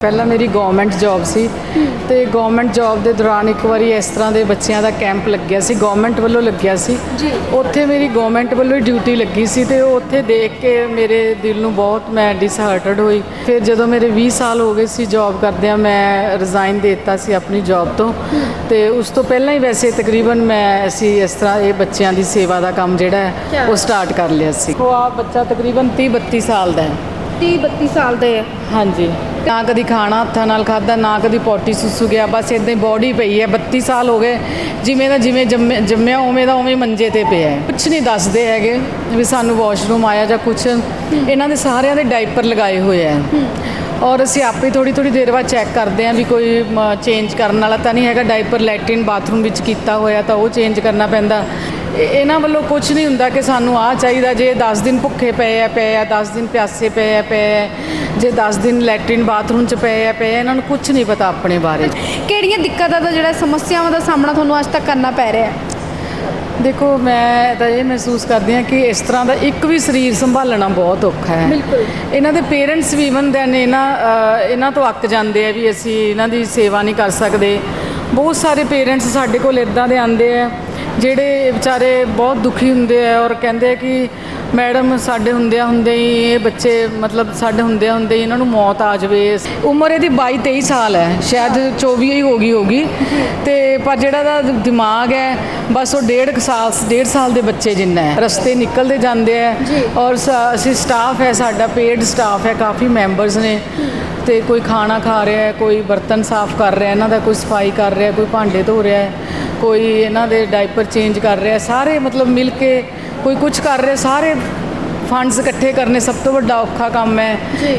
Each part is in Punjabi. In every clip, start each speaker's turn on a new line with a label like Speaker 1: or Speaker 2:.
Speaker 1: ਪਹਿਲਾਂ ਮੇਰੀ ਗਵਰਨਮੈਂਟ ਜੌਬ ਸੀ ਤੇ ਗਵਰਨਮੈਂਟ ਜੌਬ ਦੇ ਦੌਰਾਨ ਇੱਕ ਵਾਰੀ ਇਸ ਤਰ੍ਹਾਂ ਦੇ ਬੱਚਿਆਂ ਦਾ ਕੈਂਪ ਲੱਗਿਆ ਸੀ ਗਵਰਨਮੈਂਟ ਵੱਲੋਂ ਲੱਗਿਆ ਸੀ। ਉੱਥੇ ਮੇਰੀ ਗਵਰਨਮੈਂਟ ਵੱਲੋਂ ਹੀ ਡਿਊਟੀ ਲੱਗੀ ਸੀ ਤੇ ਉਹ ਉੱਥੇ ਦੇਖ ਕੇ ਮੇਰੇ ਦਿਲ ਨੂੰ ਬਹੁਤ ਮੈਂ ਡਿਸਹਾਰਟਡ ਹੋਈ। ਫਿਰ ਜਦੋਂ ਮੇਰੇ 20 ਸਾਲ ਹੋ ਗਏ ਸੀ ਜੌਬ ਕਰਦਿਆਂ ਮੈਂ ਰਿਜ਼ਾਈਨ ਦੇ ਦਿੱਤਾ ਸੀ ਆਪਣੀ ਜੌਬ ਤੋਂ। ਤੇ ਉਸ ਤੋਂ ਪਹਿਲਾਂ ਹੀ ਵੈਸੇ ਤਕਰੀਬਨ ਮੈਂ ਅਸੀਂ ਇਸ ਤਰ੍ਹਾਂ ਇਹ ਬੱਚਿਆਂ ਦੀ ਸੇਵਾ ਦਾ ਕੰਮ ਜਿਹੜਾ ਹੈ? ਉਹ ਸਟਾਰਟ ਕਰ ਲਿਆ ਸੀ। ਉਹ ਆ ਬੱਚਾ ਤਕਰੀਬਨ 30 32 ਸਾਲ ਦਾ ਹੈ।
Speaker 2: 30 32 ਸਾਲ ਦੇ
Speaker 1: ਹਾਂਜੀ। ਨਾ ਕਦੀ ਖਾਣਾ ਹੱਥਾਂ ਨਾਲ ਖਾਦਾ ਨਾ ਕਦੀ ਪੋਟੀ ਸੁੱਸੂ ਗਿਆ। ਬਸ ਇਦਾਂ ਹੀ ਬੋਡੀ ਪਈ ਹੈ। 32 ਸਾਲ ਹੋ ਗਏ। ਜਿਵੇਂ ਦਾ ਜਿਵੇਂ ਜੰਮੇ- ਜੰਮਿਆ, ਉਵੇਂ ਦਾ ਉਵੇਂ ਮੰਜੇ ਤੇ ਪਿਆ ਹੈ। ਕੁਝ ਨਹੀਂ ਦੱਸਦੇ ਹੈਗੇ ਵੀ ਸਾਨੂੰ ਵਾਸ਼ਰੂਮ ਆਇਆ ਜਾਂ ਕੁਝ ਇਹਨਾਂ ਦੇ ਸਾਰਿਆਂ ਦੇ ਡਾਈਪਰ ਲਗਾਏ ਹੋਏ ਆ ਔਰ ਅਸੀਂ ਆਪੇ ਥੋੜੀ ਥੋੜੀ ਦੇਰ ਬਾਅਦ ਚੈੱਕ ਕਰਦੇ ਹਾਂ ਵੀ ਕੋਈ ਚੇਂਜ ਕਰਨ ਵਾਲਾ ਤਾਂ ਨਹੀਂ ਹੈਗਾ। ਡਾਈਪਰ ਲੈਟਰਿਨ ਬਾਥਰੂਮ ਵਿੱਚ ਕੀਤਾ ਹੋਇਆ ਤਾਂ ਉਹ ਚੇਂਜ ਕਰਨਾ ਪੈਂਦਾ। ਇਹਨਾਂ ਵੱਲੋਂ ਕੁਝ ਨਹੀਂ ਹੁੰਦਾ ਕਿ ਸਾਨੂੰ ਆਹ ਚਾਹੀਦਾ ਜੇ 10 ਦਿਨ ਭੁੱਖੇ ਪਏ ਆ ਪਏ ਆ 10 ਦਿਨ ਪਿਆਸੇ ਪਏ ਆ ਪਏ ਆ ਜੇ 10 ਦਿਨ ਲੈਟਰਿਨ ਬਾਥਰੂਮ 'ਚ ਪਏ ਆ ਪਏ ਆ ਇਹਨਾਂ ਨੂੰ ਕੁਝ ਨਹੀਂ ਪਤਾ ਆਪਣੇ ਬਾਰੇ।
Speaker 2: ਕਿਹੜੀਆਂ ਦਿੱਕਤਾਂ ਦਾ ਜਿਹੜਾ ਸਮੱਸਿਆਵਾਂ ਦਾ ਸਾਹਮਣਾ ਤੁਹਾਨੂੰ ਅੱਜ ਤੱਕ ਕਰਨਾ ਪੈ ਰਿਹਾ? ਹੈ
Speaker 1: ਦੇਖੋ ਮੈਂ ਤਾਂ ਇਹ ਮਹਿਸੂਸ ਕਰਦੀ ਹਾਂ ਕਿ ਇਸ ਤਰ੍ਹਾਂ ਦਾ ਇੱਕ ਵੀ ਸਰੀਰ ਸੰਭਾਲਣਾ ਬਹੁਤ ਔਖਾ ਹੈ।
Speaker 2: ਬਿਲਕੁਲ।
Speaker 1: ਇਹਨਾਂ ਦੇ ਪੇਰੈਂਟਸ ਵੀ ਇਵਨ ਦੈਨ ਇਹਨਾਂ ਇਹਨਾਂ ਤੋਂ ਅੱਕ ਜਾਂਦੇ ਆ ਵੀ ਅਸੀਂ ਇਹਨਾਂ ਦੀ ਸੇਵਾ ਨਹੀਂ ਕਰ ਸਕਦੇ। ਬਹੁਤ ਸਾਰੇ ਪੇਰੈਂਟਸ ਸਾਡੇ ਕੋਲ ਇਦਾਂ ਦੇ ਆਉਂਦੇ ਆ ਜਿਹੜੇ ਵਿਚਾਰੇ ਬਹੁਤ ਦੁਖੀ ਹੁੰਦੇ ਆ ਔਰ ਕਹਿੰਦੇ ਆ ਕਿ ਮੈਡਮ ਸਾਡੇ ਹੁੰਦਿਆਂ ਹੁੰਦੇ ਹੀ ਇਹ ਬੱਚੇ ਮਤਲਬ ਸਾਡੇ ਹੁੰਦਿਆਂ ਹੁੰਦੇ ਹੀ ਇਹਨਾਂ ਨੂੰ ਮੌਤ ਆ ਜਾਵੇ। ਉਮਰ ਇਹਦੀ 22 23 ਸਾਲ ਹੈ ਸ਼ਾਇਦ 24 ਹੀ ਹੋ ਗਈ ਹੋਗੀ ਤੇ ਪਰ ਜਿਹੜਾ ਦਾ ਦਿਮਾਗ ਹੈ ਬਸ ਉਹ ਡੇਢ ਸਾਲ ਡੇਢ ਸਾਲ ਦੇ ਬੱਚੇ ਜਿੰਨਾ ਹੈ। ਰਸਤੇ ਨਿਕਲਦੇ ਜਾਂਦੇ ਆ। ਔਰ ਅਸੀਂ ਸਟਾਫ ਹੈ ਸਾਡਾ ਪੇਡ ਸਟਾਫ ਹੈ ਕਾਫੀ ਮੈਂਬਰਸ ਨੇ। ਤੇ ਕੋਈ ਖਾਣਾ ਖਾ ਰਿਹਾ ਹੈ ਕੋਈ ਬਰਤਨ ਸਾਫ਼ ਕਰ ਰਿਹਾ ਇਹਨਾਂ ਦਾ ਕੋਈ ਸਫ਼ਾਈ ਕਰ ਰਿਹਾ ਕੋਈ ਭਾਂਡੇ ਧੋ ਰਿਹਾ ਹੈ ਕੋਈ ਇਹਨਾਂ ਦੇ ਡਾਈਪਰ ਚੇਂਜ ਕਰ ਰਿਹਾ ਸਾਰੇ ਮਤਲਬ ਮਿਲ ਕੇ ਕੋਈ ਕੁਝ ਕਰ ਰਿਹਾ ਸਾਰੇ ਫੰਡਸ ਇਕੱਠੇ ਕਰਨੇ ਸਭ ਤੋਂ ਵੱਡਾ ਔਖਾ ਕੰਮ ਹੈ।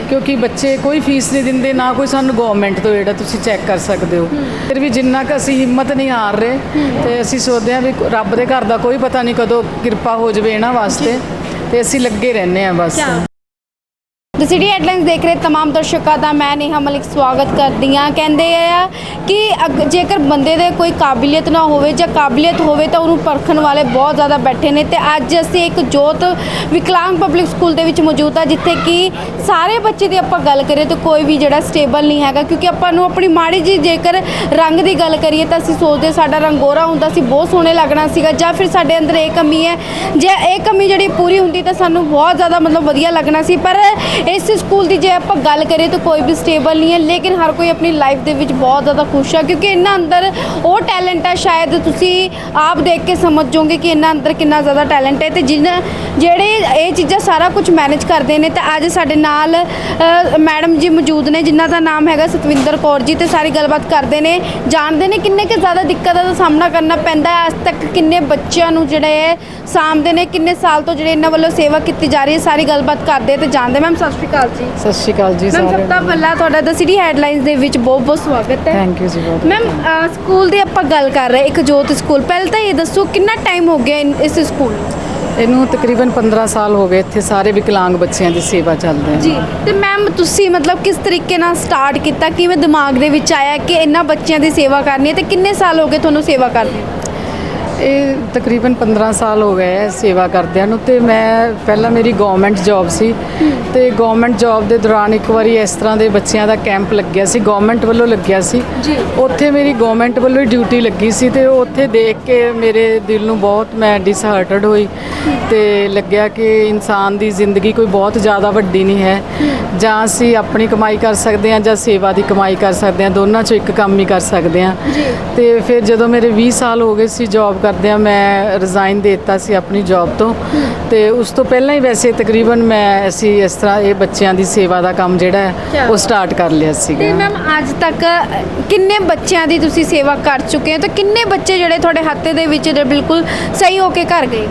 Speaker 1: ਕਿਉਂਕਿ ਬੱਚੇ ਕੋਈ ਫੀਸ ਨਹੀਂ ਦਿੰਦੇ ਨਾ ਕੋਈ ਸਾਨੂੰ ਗਵਰਨਮੈਂਟ ਤੋਂ ਜਿਹੜਾ ਤੁਸੀਂ ਚੈੱਕ ਕਰ ਸਕਦੇ ਹੋ ਫਿਰ ਵੀ ਜਿੰਨਾ ਕੁ ਅਸੀਂ ਹਿੰਮਤ ਨਹੀਂ ਹਾਰ ਰਹੇ ਤੇ ਅਸੀਂ ਸੋਚਦੇ ਹਾਂ ਵੀ ਰੱਬ ਦੇ ਘਰ ਦਾ ਕੋਈ ਪਤਾ ਨਹੀਂ ਕਦੋਂ ਕਿਰਪਾ ਹੋ ਜਾਵੇ ਇਹਨਾਂ ਵਾਸਤੇ ਤੇ ਅਸੀਂ ਲੱਗੇ ਰਹਿੰਦੇ ਹਾਂ ਬਸ?
Speaker 2: ਦ ਸਿਟੀ ਹੈਡਲਾਈਨਸ ਦੇਖ ਰਹੇ तमाम ਦਰਸ਼ਕਾਂ ਦਾ ਮੈਂ ਨੇਹਾ ਮਲਿਕ ਸਵਾਗਤ ਕਰਦੀ ਹਾਂ ਕਹਿੰਦੇ ਆ ਕਿ ਅਗ- ਜੇਕਰ ਬੰਦੇ ਦੇ ਕੋਈ ਕਾਬਲੀਅਤ ਨਾ ਹੋਵੇ ਜਾਂ ਕਾਬਲੀਅਤ ਹੋਵੇ ਤਾਂ ਉਹਨੂੰ ਪਰਖਣ ਵਾਲੇ ਬਹੁਤ ਜ਼ਿਆਦਾ ਬੈਠੇ ਨੇ ਤੇ ਅੱਜ ਅਸੀਂ ਇੱਕ ਜੋਤ ਵਿਕਲਾਂਗ ਪਬਲਿਕ ਸਕੂਲ ਦੇ ਵਿੱਚ ਮੌਜੂਦ ਆ ਜਿੱਥੇ ਕਿ ਸਾਰੇ ਬੱਚੇ ਦੀ ਆਪਾਂ ਗੱਲ ਕਰੀਏ ਤਾਂ ਕੋਈ ਵੀ ਜਿਹੜਾ ਸਟੇਬਲ ਨਹੀਂ ਹੈਗਾ ਕਿਉਂਕਿ ਆਪਾਂ ਨੂੰ ਆਪਣੀ ਮਾੜੀ ਜੀ ਜੇਕਰ ਰੰਗ ਦੀ ਗੱਲ ਕਰੀਏ ਤਾਂ ਅਸੀਂ ਸੋਚਦੇ ਸਾਡਾ ਰੰਗ ਗੋਰਾ ਹੁੰਦਾ ਸੀ ਬਹੁਤ ਸੋਹਣੇ ਲੱਗਣਾ ਸੀਗਾ ਜਾਂ ਫਿਰ ਸਾਡੇ ਅੰਦਰ ਇਹ ਕਮੀ ਹੈ ਜੇ ਇਹ ਕਮੀ ਜਿਹੜੀ ਪੂਰੀ ਹੁੰਦੀ ਤਾਂ ਸਾਨੂੰ ਬਹੁਤ ਜ਼ਿਆਦਾ ਮਤਲਬ ਵਧੀਆ ਲੱਗਣਾ ਸੀ ਪਰ ਇਸ ਸਕੂਲ ਦੀ ਜੇ ਆਪਾਂ ਗੱਲ ਕਰੀਏ ਤਾਂ ਕੋਈ ਵੀ ਸਟੇਬਲ ਨਹੀਂ ਹੈ, ਲੇਕਿਨ ਹਰ ਕੋਈ ਆਪਣੀ ਲਾਈਫ ਦੇ ਵਿੱਚ ਬਹੁਤ ਜ਼ਿਆਦਾ ਖੁਸ਼ ਹੈ ਕਿਉਂਕਿ ਇਹਨਾਂ ਅੰਦਰ ਉਹ ਟੈਲੈਂਟ ਹੈ ਸ਼ਾਇਦ ਤੁਸੀਂ ਆਪ ਦੇਖ ਕੇ ਸਮਝ ਜਾਓਗੇ ਕਿ ਇਹਨਾਂ ਅੰਦਰ ਕਿੰਨਾ ਜ਼ਿਆਦਾ ਟੈਲੈਂਟ ਹੈ ਤੇ ਜਿਨ੍ਹਾਂ ਜਿਹੜੇ ਇਹ ਚੀਜ਼ਾਂ ਸਾਰਾ ਕੁਝ ਮੈਨੇਜ ਕਰਦੇ ਨੇ ਤੇ ਅੱਜ ਸਾਡੇ ਨਾਲ ਮੈਡਮ ਜੀ ਮੌਜੂਦ ਨੇ, ਜਿਨ੍ਹਾਂ ਦਾ ਨਾਮ ਹੈਗਾ ਸਤਵਿੰਦਰ ਕੌਰ ਜੀ ਤੇ ਸਾਰੀ ਗੱਲਬਾਤ ਕਰਦੇ ਨੇ, ਜਾਣਦੇ ਨੇ ਕਿੰਨੇ ਕਿ ਜ਼ਿਆਦਾ ਦਿੱਕਤਾਂ ਦਾ ਸਾਹਮਣਾ ਕਰਨਾ ਪੈਂਦਾ ਹੈ, ਅੱਜ ਤੱਕ ਕਿੰਨੇ ਬੱਚਿਆਂ ਨੂੰ ਜਿਹੜੇ ਹੈ ਸਾਂਭਦੇ ਨੇ, ਕਿੰਨੇ ਸਾਲ ਤੋਂ ਜਿਹੜੇ ਇਹਨਾਂ ਵੱਲੋਂ ਸੇਵਾ ਕੀਤੀ ਜਾ ਰਹੀ ਹੈ, ਸਾਰੀ ਗੱਲਬਾਤ ਕਰਦੇ ਤੇ ਜਾਣਦੇ। ਮੈਮ ਸਤਿ ਸ਼੍ਰੀ ਅਕਾਲ ਜੀ।
Speaker 1: ਸਤਿ ਸ਼੍ਰੀ ਅਕਾਲ ਜੀ
Speaker 2: ਮੈਮ ਸਭ
Speaker 1: ਸਾਰਿਆਂ
Speaker 2: ਤੋਂ
Speaker 1: ਨੂੰ।
Speaker 2: ਪਹਿਲਾਂ ਤੁਹਾਡਾ ਦ ਸਿਟੀ ਹੈਡਲਾਈਨਸ ਦੇ ਵਿੱਚ ਬਹੁਤ ਬਹੁਤ ਸਵਾਗਤ ਹੈ।
Speaker 1: ਥੈਂਕ ਯੂ ਜੀ ਬਹੁਤ
Speaker 2: ਮੈਮ ਸਕੂਲ ਦੀ ਆਪਾਂ ਗੱਲ ਕਰ ਰਹੇ ਇੱਕ ਜੋਤ ਸਕੂਲ ਪਹਿਲਾਂ ਤਾਂ ਇਹ ਦੱਸੋ ਕਿੰਨਾ ਟਾਈਮ ਹੋ ਗਿਆ ਇਨ- ਇਸ ਸਕੂਲ ਨੂੰ?
Speaker 1: ਇਹਨੂੰ ਤਕਰੀਬਨ 15 ਸਾਲ ਹੋ ਗਏ ਇੱਥੇ ਸਾਰੇ ਵਿਕਲਾਂਗ ਬੱਚਿਆਂ ਦੀ ਸੇਵਾ ਚੱਲਦੇ
Speaker 2: ਜੀ ਤੇ ਮੈਮ ਤੁਸੀਂ ਮਤਲਬ ਕਿਸ ਤਰੀਕੇ ਨਾਲ ਸਟਾਰਟ ਕੀਤਾ? ਕਿਵੇਂ ਦਿਮਾਗ ਦੇ ਵਿੱਚ ਆਇਆ ਕਿ ਇਹਨਾਂ ਬੱਚਿਆਂ ਦੀ ਸੇਵਾ ਕਰਨੀ ਹੈ ਤੇ ਕਿੰਨੇ ਸਾਲ ਹੋ ਗਏ ਤੁਹਾਨੂੰ ਸੇਵਾ ਕਰਦੇ
Speaker 1: ਇਹ ਤਕਰੀਬਨ 15 ਸਾਲ ਹੋ ਗਏ ਹੈ ਸੇਵਾ ਕਰਦਿਆਂ ਨੂੰ ਤੇ ਮੈਂ ਪਹਿਲਾਂ ਮੇਰੀ ਗਵਰਨਮੈਂਟ ਜੌਬ ਸੀ ਤੇ ਗਵਰਨਮੈਂਟ ਜੌਬ ਦੇ ਦੌਰਾਨ ਇੱਕ ਵਾਰੀ ਇਸ ਤਰ੍ਹਾਂ ਦੇ ਬੱਚਿਆਂ ਦਾ ਕੈਂਪ ਲੱਗਿਆ ਸੀ ਗਵਰਨਮੈਂਟ ਵੱਲੋਂ ਲੱਗਿਆ ਸੀ। ਉੱਥੇ ਮੇਰੀ ਗਵਰਨਮੈਂਟ ਵੱਲੋਂ ਹੀ ਡਿਊਟੀ ਲੱਗੀ ਸੀ ਤੇ ਉੱਥੇ ਦੇਖ ਕੇ ਮੇਰੇ ਦਿਲ ਨੂੰ ਬਹੁਤ ਮੈਂ ਡਿਸਹਾਰਟਡ ਹੋਈ ਤੇ ਲੱਗਿਆ ਕਿ ਇਨਸਾਨ ਦੀ ਜ਼ਿੰਦਗੀ ਕੋਈ ਬਹੁਤ ਜ਼ਿਆਦਾ ਵੱਡੀ ਨਹੀਂ ਹੈ ਜਾਂ ਅਸੀਂ ਆਪਣੀ ਕਮਾਈ ਕਰ ਸਕਦੇ ਹਾਂ ਜਾਂ ਸੇਵਾ ਦੀ ਕਮਾਈ ਕਰ ਸਕਦੇ ਹਾਂ ਦੋਨਾਂ ਚੋਂ ਇੱਕ ਕੰਮ ਹੀ ਕਰ ਸਕਦੇ ਹਾਂ। ਤੇ ਫਿਰ ਜਦੋਂ ਮੇਰੇ 20 ਸਾਲ ਹੋ ਗਏ ਸੀ ਜੌਬ ਕਰਦਿਆਂ ਮੈਂ ਰਿਜ਼ਾਈਨ ਦੇ ਦਿੱਤਾ ਸੀ ਆਪਣੀ ਜੌਬ ਤੋਂ। ਤੇ ਉਸ ਤੋਂ ਪਹਿਲਾਂ ਹੀ ਵੈਸੇ ਤਕਰੀਬਨ ਮੈਂ ਅਸੀਂ ਇਸ ਤਰ੍ਹਾਂ ਇਹ ਬੱਚਿਆਂ ਦੀ ਸੇਵਾ ਦਾ ਕੰਮ ਜਿਹੜਾ ਹੈ? ਉਹ ਸਟਾਰਟ ਕਰ ਲਿਆ
Speaker 2: ਤੇ
Speaker 1: ਸੀਗਾ
Speaker 2: ਮੈਮ ਅੱਜ ਤੱਕ ਕਿੰਨੇ ਬੱਚਿਆਂ ਦੀ ਤੁਸੀਂ ਸੇਵਾ ਕਰ ਚੁੱਕੇ ਹੋ? ਤੇ ਕਿੰਨੇ ਬੱਚੇ ਜਿਹੜੇ ਤੁਹਾਡੇ ਹੱਥੇ ਦੇ ਵਿੱਚ ਜਿਹੜੇ ਬਿਲਕੁਲ ਸਹੀ ਹੋ ਕੇ ਘਰ ਗਏ?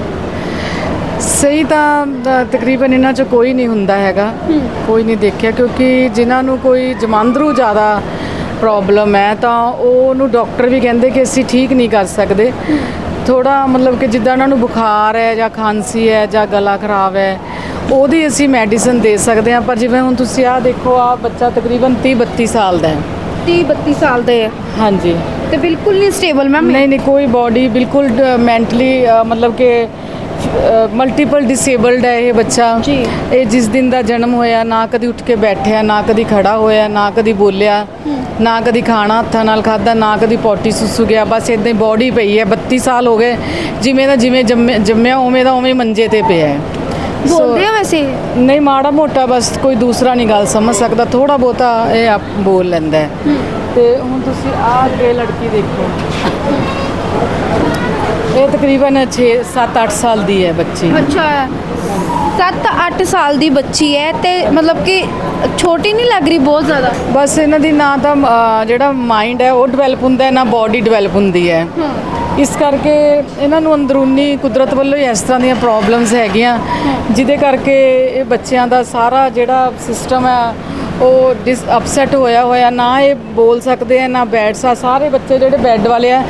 Speaker 1: ਸਹੀ ਤਾਂ ਅ, ਤਕਰੀਬਨ ਇਹਨਾਂ 'ਚ ਕੋਈ ਨਹੀਂ ਹੁੰਦਾ ਹੈਗਾ। ਕੋਈ ਨਹੀਂ ਦੇਖਿਆ ਕਿਉਂਕਿ ਜਿਨ੍ਹਾਂ ਨੂੰ ਕੋਈ ਜਮਾਂਦਰੂ ਜ਼ਿਆਦਾ ਪ੍ਰੋਬਲਮ ਹੈ ਤਾਂ ਉਹ ਉਹਨੂੰ ਡਾਕਟਰ ਵੀ ਕਹਿੰਦੇ ਕਿ ਅਸੀਂ ਠੀਕ ਨਹੀਂ ਕਰ ਸਕਦੇ। ਥੋੜਾ ਮਤਲਬ ਕਿ ਜਿੱਦਾਂ ਉਹਨਾਂ ਨੂੰ ਬੁਖਾਰ ਹੈ ਜਾਂ ਖਾਂਸੀ ਹੈ ਜਾਂ ਗਲਾ ਖਰਾਬ ਹੈ ਉਹਦੀ ਅਸੀਂ ਮੈਡੀਸਨ ਦੇ ਸਕਦੇ ਹਾਂ। ਪਰ ਜਿਵੇਂ ਹੁਣ ਤੁਸੀਂ ਆਹ ਦੇਖੋ ਆਹ ਬੱਚਾ ਤਕਰੀਬਨ 30 32 ਸਾਲ ਦਾ ਹੈ।
Speaker 2: 30 32 ਸਾਲ ਦੇ ਆ
Speaker 1: ਹਾਂਜੀ।
Speaker 2: ਤੇ ਬਿਲਕੁਲ ਨਹੀਂ ਸਟੇਬਲ ਮੈਮ
Speaker 1: ਨਹੀਂ ਨਹੀਂ ਕੋਈ ਬਾਡੀ ਬਿਲਕੁਲ ਮੈਂਟਲੀ ਮਤਲਬ ਕਿ ਮਲਟੀਪਲ ਡਿਸੇਬਲਡ ਹੈ ਇਹ ਬੱਚਾ।
Speaker 2: ਜੀ।
Speaker 1: ਇਹ ਜਿਸ ਦਿਨ ਦਾ ਜਨਮ ਹੋਇਆ ਨਾ ਕਦੀ ਉੱਠ ਕੇ ਬੈਠਿਆ ਨਾ ਕਦੀ ਖੜਾ ਹੋਇਆ ਨਾ ਕਦੀ ਬੋਲਿਆ ਨਾ ਕਦੀ ਖਾਣਾ ਹੱਥਾਂ ਨਾਲ ਖਾਦਾ ਨਾ ਕਦੀ ਪੋਟੀ ਸੁਸੂ ਗਿਆ ਬਸ ਇਦਾਂ ਹੀ ਬੋਡੀ ਪਈ ਹੈ 32 ਸਾਲ ਹੋ ਗਏ ਜਿਵੇਂ ਦਾ ਜਿਵੇਂ ਜੰਮਿਆ- ਉਵੇਂ ਦਾ ਉਵੇਂ ਹੀ ਮੰਜੇ ਤੇ ਪਿਆ ਹੈ।
Speaker 2: ਬੋਲਦੇ ਆ ਵੈਸੇ?
Speaker 1: ਨਹੀਂ ਮਾੜਾ ਮੋਟਾ ਬਸ ਕੋਈ ਦੂਸਰਾ ਨਹੀਂ ਗੱਲ ਸਮਝ ਸਕਦਾ ਥੋੜਾ ਬਹੁਤਾ ਇਹ ਆਪ ਬੋਲ ਲੈਂਦਾ ਹੈ। ਤੇ ਹੁਣ ਤੁਸੀਂ ਆਹ ਅੱਗੇ ਲੜਕੀ ਦੇਖੋ। ਇਹ ਤਕਰੀਬਨ 6 7 8 ਸਾਲ ਦੀ ਹੈ ਬੱਚੀ।
Speaker 2: ਅੱਛਾ। 7-8 ਸਾਲ ਦੀ ਬੱਚੀ ਹੈ ਤੇ ਮਤਲਬ ਕਿ ਛੋਟੀ ਨਹੀਂ ਲੱਗ ਰਹੀ ਬਹੁਤ ਜ਼ਿਆਦਾ?
Speaker 1: ਬਸ ਇਹਨਾਂ ਦੀ ਨਾ ਤਾਂ ਅਹ, ਜਿਹੜਾ ਮਾਈਂਡ ਹੈ ਉਹ ਡਿਵੈਲਪ ਹੁੰਦਾ ਹੈ ਨਾ ਬਾਡੀ ਡਿਵੈਲਪ ਹੁੰਦੀ ਹੈ। ਇਸ ਕਰਕੇ ਇਹਨਾਂ ਨੂੰ ਅੰਦਰੂਨੀ ਕੁਦਰਤ ਵੱਲੋਂ ਹੀ ਇਸ ਤਰ੍ਹਾਂ ਦੀਆਂ ਪ੍ਰੋਬਲਮਸ ਹੈਗੀਆਂ ਜਿਹਦੇ ਕਰਕੇ ਇਹ ਬੱਚਿਆਂ ਦਾ ਸਾਰਾ ਜਿਹੜਾ ਸਿਸਟਮ ਹੈ ਉਹ ਡਿਸ ਅਪਸੈਟ ਹੋਇਆ ਹੋਇਆ। ਨਾ ਇਹ ਬੋਲ ਸਕਦੇ ਆ ਨਾ ਬੈਠ ਸਾ ਸਾਰੇ ਬੱਚੇ ਜਿਹੜੇ ਬੈੱਡ ਵਾਲੇ ਆ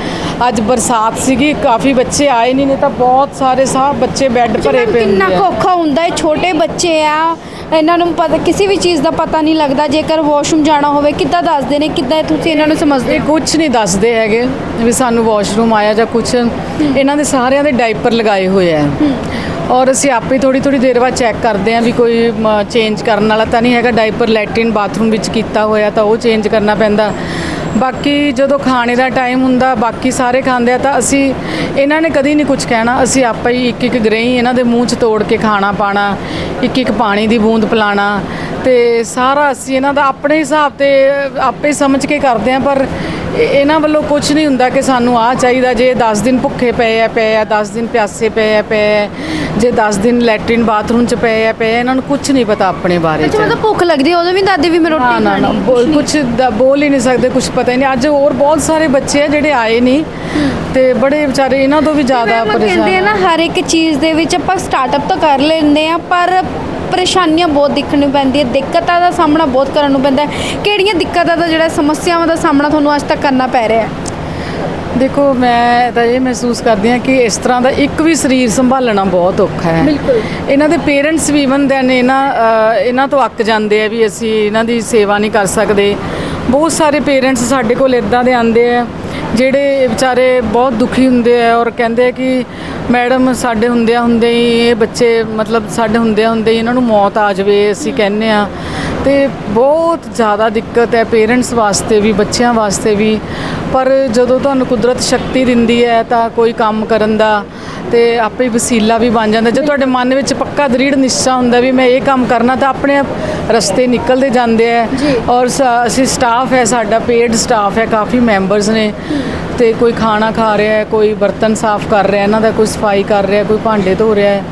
Speaker 1: ਅੱਜ ਬਰਸਾਤ ਸੀਗੀ ਕਾਫੀ ਬੱਚੇ ਆਏ ਨਹੀਂ ਨਹੀਂ ਤਾਂ ਬਹੁਤ ਸਾਰੇ ਸਭ ਬੱਚੇ ਬੈੱਡ ਭਰੇ ਪਏ
Speaker 2: ਕਿੰਨਾ
Speaker 1: ਹੁੰਦੇ ਆ।
Speaker 2: ਔਖਾ ਹੁੰਦਾ ਹੈ? ਛੋਟੇ ਬੱਚੇ ਆ ਇਹਨਾਂ ਨੂੰ ਪਤਾ ਕਿਸੇ ਵੀ ਚੀਜ਼ ਦਾ ਪਤਾ ਨਹੀਂ ਲੱਗਦਾ ਜੇਕਰ ਵਾਸ਼ਰੂਮ ਜਾਣਾ ਹੋਵੇ ਕਿੱਦਾਂ ਦੱਸਦੇ ਨੇ ਕਿੱਦਾਂ ਤੁਸੀਂ ਇਹਨਾਂ ਨੂੰ ਸਮਝਦੇ
Speaker 1: ਇਹ ਕੁਝ ਨਹੀਂ ਦੱਸਦੇ ਹੈਗੇ ਵੀ ਸਾਨੂੰ ਵਾਸ਼ਰੂਮ ਆਇਆ ਜਾਂ ਕੁਝ ਇਹਨਾਂ ਦੇ ਸਾਰਿਆਂ ਦੇ ਡਾਈਪਰ ਲਗਾਏ ਹੋਏ ਆ। ਔਰ ਅਸੀਂ ਆਪੇ ਥੋੜੀ ਥੋੜੀ ਦੇਰ ਬਾਅਦ ਚੈੱਕ ਕਰਦੇ ਹਾਂ ਵੀ ਕੋਈ ਚੇਂਜ ਕਰਨ ਵਾਲਾ ਤਾਂ ਨਹੀਂ ਹੈਗਾ। ਡਾਈਪਰ ਲੈਟਰਿਨ ਬਾਥਰੂਮ ਵਿੱਚ ਕੀਤਾ ਹੋਇਆ ਤਾਂ ਉਹ ਚੇਂਜ ਕਰਨਾ ਪੈਂਦਾ। ਬਾਕੀ ਜਦੋਂ ਖਾਣੇ ਦਾ ਟਾਈਮ ਹੁੰਦਾ ਬਾਕੀ ਸਾਰੇ ਖਾਂਦੇ ਆ ਤਾਂ ਅਸੀਂ ਇਹਨਾਂ ਨੇ ਕਦੀ ਨਹੀਂ ਕੁਝ ਕਹਿਣਾ। ਅਸੀਂ ਆਪੇ ਹੀ ਇੱਕ ਇੱਕ ਗਰੇਈ ਇਹਨਾਂ ਦੇ ਮੂੰਹ 'ਚ ਤੋੜ ਕੇ ਖਾਣਾ ਪਾਣਾ ਇੱਕ ਇੱਕ ਪਾਣੀ ਦੀ ਬੂੰਦ ਪਿਲਾਣਾ ਤੇ ਸਾਰਾ ਅਸੀਂ ਇਹਨਾਂ ਦਾ ਆਪਣੇ ਹਿਸਾਬ ਤੇ ਆਪੇ ਸਮਝ ਕੇ ਕਰਦੇ ਆ ਪਰ ਇਹ- ਇਹਨਾਂ ਵੱਲੋਂ ਕੁਝ ਨਹੀਂ ਹੁੰਦਾ ਕਿ ਸਾਨੂੰ ਆਹ ਚਾਹੀਦਾ ਜੇ 10 ਦਿਨ ਭੁੱਖੇ ਪਏ ਆ ਪਏ ਆ 10 ਦਿਨ ਪਿਆਸੇ ਪਏ ਆ ਪਏ ਆ ਜੇ 10 ਦਿਨ ਲੈਟਰਿਨ ਬਾਥਰੂਮ 'ਚ ਪਏ ਆ ਪਏ ਆ ਇਹਨਾਂ ਨੂੰ ਕੁਝ ਨਹੀਂ ਪਤਾ ਆਪਣੇ ਬਾਰੇ 'ਚ।
Speaker 2: ਮਤਲਬ ਭੁੱਖ ਲੱਗਦੀ ਉਦੋਂ ਵੀ ਦਾਦੀ ਵੀ ਮੈਂ
Speaker 1: ਨਾ
Speaker 2: ਰੋਟੀ
Speaker 1: ਨਾ ਕੁਝ ਬੋਲ ਹੀ ਨਹੀਂ ਸਕਦੇ ਕੁਝ ਪਤਾ ਹੀ ਨਹੀਂ ਅੱਜ ਹੋਰ ਬਹੁਤ ਸਾਰੇ ਬੱਚੇ ਆ ਜਿਹੜੇ ਆਏ ਨਹੀਂ ਤੇ ਬੜੇ ਵਿਚਾਰੇ ਇਹਨਾਂ ਤੋਂ ਵੀ ਜ਼ਿਆਦਾ
Speaker 2: ਉਹ ਕਹਿੰਦੇ ਆ
Speaker 1: ਪਰੇਸ਼ਾਨ
Speaker 2: ਨਾ ਹਰ ਇੱਕ ਚੀਜ਼ ਦੇ ਵਿੱਚ ਆਪਾਂ ਸਟਾਰਟਅਪ ਤਾਂ ਕਰ ਲੈਂਦੇ ਆ ਪਰ ਪਰੇਸ਼ਾਨੀਆਂ ਬਹੁਤ ਦਿਖਣ ਨੂੰ ਪੈਂਦੀ ਹੈ ਦਿੱਕਤਾਂ ਦਾ ਸਾਹਮਣਾ ਬਹੁਤ ਕਰਨ ਨੂੰ ਪੈਂਦਾ ਹੈ। ਕਿਹੜੀਆਂ ਦਿੱਕਤਾਂ ਦਾ ਜਿਹੜਾ ਸਮੱਸਿਆਵਾਂ ਦਾ ਸਾਹਮਣਾ ਤੁਹਾਨੂੰ ਅੱਜ ਤੱਕ ਕਰਨਾ ਪੈ ਰਿਹਾ ਹੈ?
Speaker 1: ਦੇਖੋ ਮੈਂ ਤਾਂ ਇਹ ਮਹਿਸੂਸ ਕਰਦੀ ਹਾਂ ਕਿ ਇਸ ਤਰ੍ਹਾਂ ਦਾ ਇੱਕ ਵੀ ਸਰੀਰ ਸੰਭਾਲਣਾ ਬਹੁਤ ਔਖਾ ਹੈ।
Speaker 2: ਬਿਲਕੁਲ।
Speaker 1: ਇਹਨਾਂ ਦੇ ਪੇਰੈਂਟਸ ਵੀ ਇਵਨ ਦੈਨ ਇਹਨਾਂ ਅਹ, ਇਹਨਾਂ ਤੋਂ ਅੱਕ ਜਾਂਦੇ ਆ ਵੀ ਅਸੀਂ ਇਹਨਾਂ ਦੀ ਸੇਵਾ ਨਹੀਂ ਕਰ ਸਕਦੇ। ਬਹੁਤ ਸਾਰੇ ਪੇਰੈਂਟਸ ਸਾਡੇ ਕੋਲ ਇਦਾਂ ਦੇ ਆਉਂਦੇ ਆ, ਜਿਹੜੇ ਵਿਚਾਰੇ ਬਹੁਤ ਦੁਖੀ ਹੁੰਦੇ ਆ ਔਰ ਕਹਿੰਦੇ ਆ ਕਿ ਮੈਡਮ ਸਾਡੇ ਹੁੰਦਿਆਂ ਹੁੰਦੇ ਹੀ ਇਹ ਬੱਚੇ ਮਤਲਬ ਸਾਡੇ ਹੁੰਦਿਆਂ ਹੁੰਦੇ ਹੀ ਇਹਨਾਂ ਨੂੰ ਮੌਤ ਆ ਜਾਵੇ ਅਸੀਂ ਕਹਿੰਨੇ ਆ। ਤੇ ਬਹੁਤ ਜ਼ਿਆਦਾ ਦਿੱਕਤ ਹੈ ਪੇਰੈਂਟਸ ਵਾਸਤੇ ਵੀ, ਬੱਚਿਆਂ ਵਾਸਤੇ ਵੀ। ਪਰ ਜਦੋਂ ਤੁਹਾਨੂੰ ਕੁਦਰਤ ਸ਼ਕਤੀ ਦਿੰਦੀ ਹੈ ਤਾਂ ਕੋਈ ਕੰਮ ਕਰਨ ਦਾ ਤੇ ਆਪੇ ਹੀ ਵਸੀਲਾ ਵੀ ਬਣ ਜਾਂਦਾ। ਜੇ ਤੁਹਾਡੇ ਮਨ ਵਿੱਚ ਪੱਕਾ ਦ੍ਰਿੜ ਨਿਸ਼ਚਾ ਹੁੰਦਾ ਵੀ ਮੈਂ ਇਹ ਕੰਮ ਕਰਨਾ ਤਾਂ ਆਪਣੇ ਆਪ ਰਸਤੇ ਨਿਕਲਦੇ ਜਾਂਦੇ ਆ। ਔਰ ਅਸੀਂ ਸਟਾਫ ਹੈ ਸਾਡਾ ਪੇਡ ਸਟਾਫ ਹੈ ਕਾਫੀ ਮੈਂਬਰਸ ਨੇ। ਤੇ ਕੋਈ ਖਾਣਾ ਖਾ ਰਿਹਾ ਹੈ ਕੋਈ ਬਰਤਨ ਸਾਫ਼ ਕਰ ਰਿਹਾ ਇਹਨਾਂ ਦਾ ਕੋਈ ਸਫ਼ਾਈ ਕਰ ਰਿਹਾ ਕੋਈ ਭਾਂਡੇ ਧੋ ਰਿਹਾ ਹੈ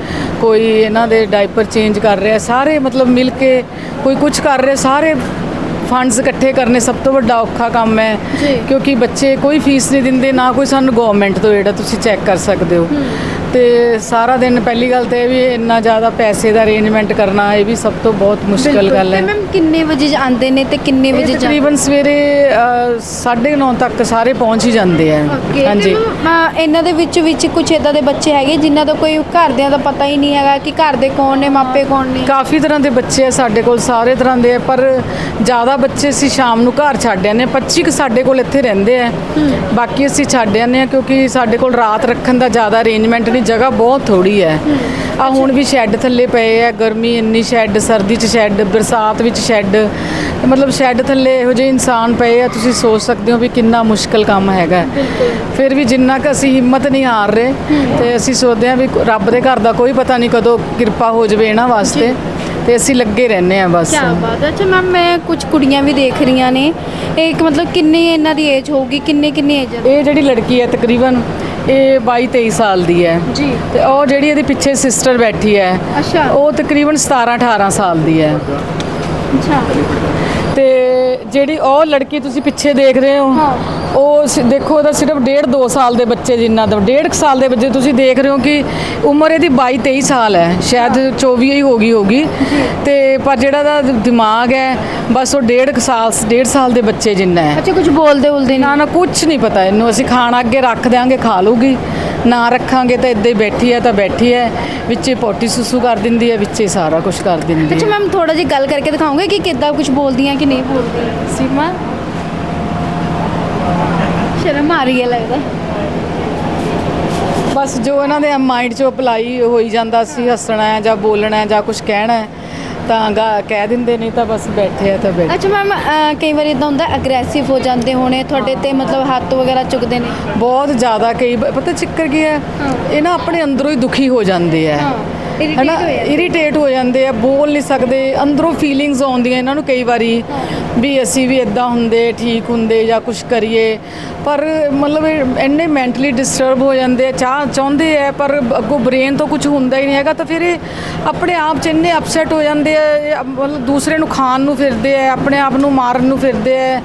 Speaker 1: ਕੋਈ ਇਹਨਾਂ ਦੇ ਡਾਈਪਰ ਚੇਂਜ ਕਰ ਰਿਹਾ ਸਾਰੇ ਮਤਲਬ ਮਿਲ ਕੇ ਕੋਈ ਕੁਝ ਕਰ ਰਿਹਾ ਸਾਰੇ ਫੰਡਸ ਇਕੱਠੇ ਕਰਨੇ ਸਭ ਤੋਂ ਵੱਡਾ ਔਖਾ ਕੰਮ ਹੈ। ਕਿਉਂਕਿ ਬੱਚੇ ਕੋਈ ਫੀਸ ਨਹੀਂ ਦਿੰਦੇ ਨਾ ਕੋਈ ਸਾਨੂੰ ਗਵਰਨਮੈਂਟ ਤੋਂ ਜਿਹੜਾ ਤੁਸੀਂ ਚੈੱਕ ਕਰ ਸਕਦੇ ਹੋ ਤੇ ਸਾਰਾ ਦਿਨ ਪਹਿਲੀ ਗੱਲ ਤੇ ਇਹ ਵੀ ਇੰਨਾ ਜ਼ਿਆਦਾ ਪੈਸੇ ਦਾ ਅਰੇਂਜਮੈਂਟ ਕਰਨਾ ਇਹ ਵੀ ਸਭ ਤੋਂ ਬਹੁਤ ਮੁਸ਼ਕਲ ਗੱਲ ਹੈ।
Speaker 2: ਮੈਮ ਕਿੰਨੇ ਵਜੇ ਆਉਂਦੇ ਨੇ ਤੇ ਕਿੰਨੇ ਵਜੇ ਜਾਂਦੇ?
Speaker 1: ਤਕਰੀਬਨ ਸਵੇਰੇ 9:30 ਤੱਕ ਸਾਰੇ ਪਹੁੰਚ ਹੀ ਜਾਂਦੇ ਆ। ਹਾਂਜੀ।
Speaker 2: ਇਹਨਾਂ ਦੇ ਵਿੱਚ ਵਿੱਚ ਕੁਝ ਇਦਾਂ ਦੇ ਬੱਚੇ ਹੈਗੇ ਜਿਨ੍ਹਾਂ ਦਾ ਕੋਈ ਘਰਦਿਆਂ ਦਾ ਪਤਾ ਹੀ ਨਹੀਂ ਹੈਗਾ ਕਿ ਘਰ ਦੇ ਕੌਣ ਨੇ ਮਾਪੇ ਕੌਣ ਨੇ?
Speaker 1: ਕਾਫੀ ਤਰ੍ਹਾਂ ਦੇ ਬੱਚੇ ਆ ਸਾਡੇ ਕੋਲ ਸਾਰੇ ਤਰ੍ਹਾਂ ਦੇ ਆ ਪਰ ਜ਼ਿਆਦਾ ਬੱਚੇ ਅਸੀਂ ਸ਼ਾਮ ਨੂੰ ਘਰ ਛੱਡ ਆਨੇ 25 ਕੁ ਸਾਡੇ ਕੋਲ ਇੱਥੇ ਰਹਿੰਦੇ ਆ। ਬਾਕੀ ਅਸੀਂ ਛੱਡ ਆਨੇ ਆ ਕਿਉਂਕਿ ਸਾਡੇ ਕੋਲ ਰਾਤ ਰੱਖਣ ਦਾ ਜ਼ਿਆਦਾ ਅਰੇਂਜਮੈਂਟ ਨਹੀਂ ਜਗ੍ਹਾ ਬਹੁਤ ਥੋੜੀ ਹੈ। ਆ ਹੁਣ ਵੀ ਸ਼ੈੱਡ ਥੱਲੇ ਪਏ ਆ ਗਰਮੀ ਇੰਨੀ ਸ਼ੈੱਡ ਸਰਦੀ 'ਚ ਸ਼ੈੱਡ ਬਰਸਾਤ ਵਿੱਚ ਸ਼ੈੱਡ। ਮਤਲਬ ਸ਼ੈੱਡ ਥੱਲੇ ਇਹੋ ਜਿਹੇ ਇਨਸਾਨ ਪਏ ਆ ਤੁਸੀਂ ਸੋਚ ਸਕਦੇ ਹੋ ਵੀ ਕਿੰਨਾ ਮੁਸ਼ਕਲ ਕੰਮ ਹੈਗਾ। ਫਿਰ ਵੀ ਜਿੰਨਾ ਕੁ ਅਸੀਂ ਹਿੰਮਤ ਨਹੀਂ ਹਾਰ ਰਹੇ ਤੇ ਅਸੀਂ ਸੋਚਦੇ ਹਾਂ ਵੀ ਰੱਬ ਦੇ ਘਰ ਦਾ ਕੋਈ ਪਤਾ ਨਹੀਂ ਕਦੋਂ ਕਿਰਪਾ ਹੋ ਜਾਵੇ ਇਹਨਾਂ ਵਾਸਤੇ ਤੇ ਅਸੀਂ ਲੱਗੇ ਰਹਿੰਦੇ ਆ ਬਸ।
Speaker 2: ਕੀ ਬਾਤ ਹੈ। ਅੱਛਾ ਮੈਮ ਮੈਂ ਕੁਝ ਕੁੜੀਆਂ ਵੀ ਦੇਖ ਰਹੀਆਂ ਨੇ। ਇਹ ਇੱਕ ਮਤਲਬ ਕਿੰਨੀ ਇਹਨਾਂ ਦੀ ਏਜ ਹੋਊਗੀ ਕਿੰਨੇ ਕਿੰਨੀ ਏਜ
Speaker 1: ਇਹ ਜਿਹੜੀ ਲੜਕੀ ਹੈ ਤਕਰੀਬਨ ਇਹ 22 23 ਸਾਲ ਦੀ ਹੈ।
Speaker 2: ਜੀ।
Speaker 1: ਤੇ ਉਹ ਜਿਹੜੀ ਇਹਦੇ ਪਿੱਛੇ ਸਿਸਟਰ ਬੈਠੀ ਹੈ
Speaker 2: ਅੱਛਾ।
Speaker 1: ਉਹ ਤਕਰੀਬਨ 17 18 ਸਾਲ ਦੀ ਹੈ।
Speaker 2: ਅੱਛਾ।
Speaker 1: ਤੇ ਜਿਹੜੀ ਉਹ ਲੜਕੀ ਤੁਸੀਂ ਪਿੱਛੇ ਦੇਖ ਰਹੇ ਹੋ
Speaker 2: ਹਾਂ।
Speaker 1: ਉਹ ਸ- ਦੇਖੋ ਉਹਦਾ ਸਿਰਫ ਡੇਢ 2 ਸਾਲ ਦੇ ਬੱਚੇ ਜਿੰਨਾ ਦਾ ਡੇਢ ਕੁ ਸਾਲ ਦੇ ਬੱਚੇ ਤੁਸੀਂ ਦੇਖ ਰਹੇ ਹੋ ਕਿ ਉਮਰ ਇਹਦੀ 22 23 ਸਾਲ ਹੈ ਸ਼ਾਇਦ 24 ਹੀ ਹੋ ਗਈ ਹੋਗੀ ਤੇ ਪਰ ਜਿਹੜਾ ਦਾ ਦਿਮਾਗ ਹੈ ਬਸ ਉਹ ਡੇਢ ਕੁ ਸਾਲ ਡੇਢ ਸਾਲ ਦੇ ਬੱਚੇ ਜਿੰਨਾ ਹੈ।
Speaker 2: ਅੱਛਾ ਕੁਝ ਬੋਲਦੇ ਉਲਦੇ
Speaker 1: ਨਾ ਨਾ ਕੁਝ ਨਹੀਂ ਪਤਾ ਇਹਨੂੰ ਅਸੀਂ ਖਾਣਾ ਅੱਗੇ ਰੱਖ ਦਿਆਂਗੇ ਖਾ ਲੂਗੀ ਨਾ ਰੱਖਾਂਗੇ ਤਾਂ ਇੱਦਾਂ ਹੀ ਬੈਠੀ ਹੈ ਤਾਂ ਬੈਠੀ ਹੈ ਵਿੱਚੇ ਪੋਟੀ ਸੁਸੂ ਕਰ ਦਿੰਦੀ ਹੈ ਵਿੱਚੇ ਸਾਰਾ ਕੁਝ ਕਰ ਦਿੰਦੀ
Speaker 2: ਅੱਛਾ
Speaker 1: ਹੈ।
Speaker 2: ਮੈਮ ਥੋੜਾ ਜਿਹਾ ਗੱਲ ਕਰਕੇ ਦਿਖਾਓਗੇ ਕਿ ਕਿੱਦਾਂ ਕੁਝ ਬੋਲਦੀਆਂ ਕਿ ਨਹੀਂ ਬੋਲਦੀਆਂ?
Speaker 1: ਸੀਮਾ?
Speaker 2: ਸ਼ਰਮ ਆ ਰਹੀ ਹੈ ਲੱਗਦਾ।
Speaker 1: ਬਸ ਜੋ ਇਹਨਾਂ ਦੇ ਮਾਈਂਡ 'ਚ ਅਪਲਾਈ ਹੋਈ ਜਾਂਦਾ ਸੀ ਹੱਸਣਾ ਹੈ ਜਾਂ ਬੋਲਣਾ ਹੈ ਜਾਂ ਕੁਝ ਕਹਿਣਾ ਹੈ ਤਾਂ ਗਾ- ਕਹਿ ਦਿੰਦੇ ਨਹੀਂ ਤਾਂ ਬਸ ਬੈਠੇ ਆ ਤਾਂ ਬੈਠੇ।
Speaker 2: ਅੱਛਾ ਮੈਮ ਕਈ ਵਾਰ ਇਦਾਂ ਹੁੰਦਾ ਅਗਰੈਸਿਵ ਹੋ ਜਾਂਦੇ ਹੋਣੇ ਤੁਹਾਡੇ ਤੇ ਮਤਲਬ ਹੱਥ ਵਗੈਰਾ ਚੁੱਕਦੇ ਨੇ?
Speaker 1: ਬਹੁਤ ਜ਼ਿਆਦਾ ਕਈ ਪਤਾ ਚੱਕਰ ਕੀ ਹੈ? ਇਹ ਨਾ ਆਪਣੇ ਅੰਦਰੋਂ ਹੀ ਦੁਖੀ ਹੋ ਜਾਂਦੇ ਆ। ਹਨਾ। ਇਰੀਟੇਟ ਹੋ ਜਾਂਦੇ ਆ ਬੋਲ ਨਹੀਂ ਸਕਦੇ ਅੰਦਰੋਂ ਫੀਲਿੰਗਸ ਆਉਂਦੀਆਂ ਇਹਨਾਂ ਨੂੰ ਕਈ ਵਾਰੀ ਵੀ ਅਸੀਂ ਵੀ ਇਦਾਂ ਹੁੰਦੇ ਠੀਕ ਹੁੰਦੇ ਜਾਂ ਕੁਝ ਕਰੀਏ। ਪਰ ਮਤਲਬ ਇੰਨੇ ਮੈਂਟਲੀ ਡਿਸਟਰਬ ਹੋ ਜਾਂਦੇ ਆ ਚਾਹ ਚਾਹੁੰਦੇ ਆ ਪਰ ਅੱਗੋਂ ਬ੍ਰੇਨ ਤੋਂ ਕੁਝ ਹੁੰਦਾ ਹੀ ਨਹੀਂ ਹੈਗਾ ਤਾਂ ਫਿਰ ਇਹ ਆਪਣੇ ਆਪ 'ਚ ਇੰਨੇ ਅਪਸੈਟ ਹੋ ਜਾਂਦੇ ਆ ਮਤਲਬ ਦੂਸਰੇ ਨੂੰ ਖਾਣ ਨੂੰ ਫਿਰਦੇ ਆ ਆਪਣੇ ਆਪ ਨੂੰ ਮਾਰਨ ਨੂੰ ਫਿਰਦੇ ਆ।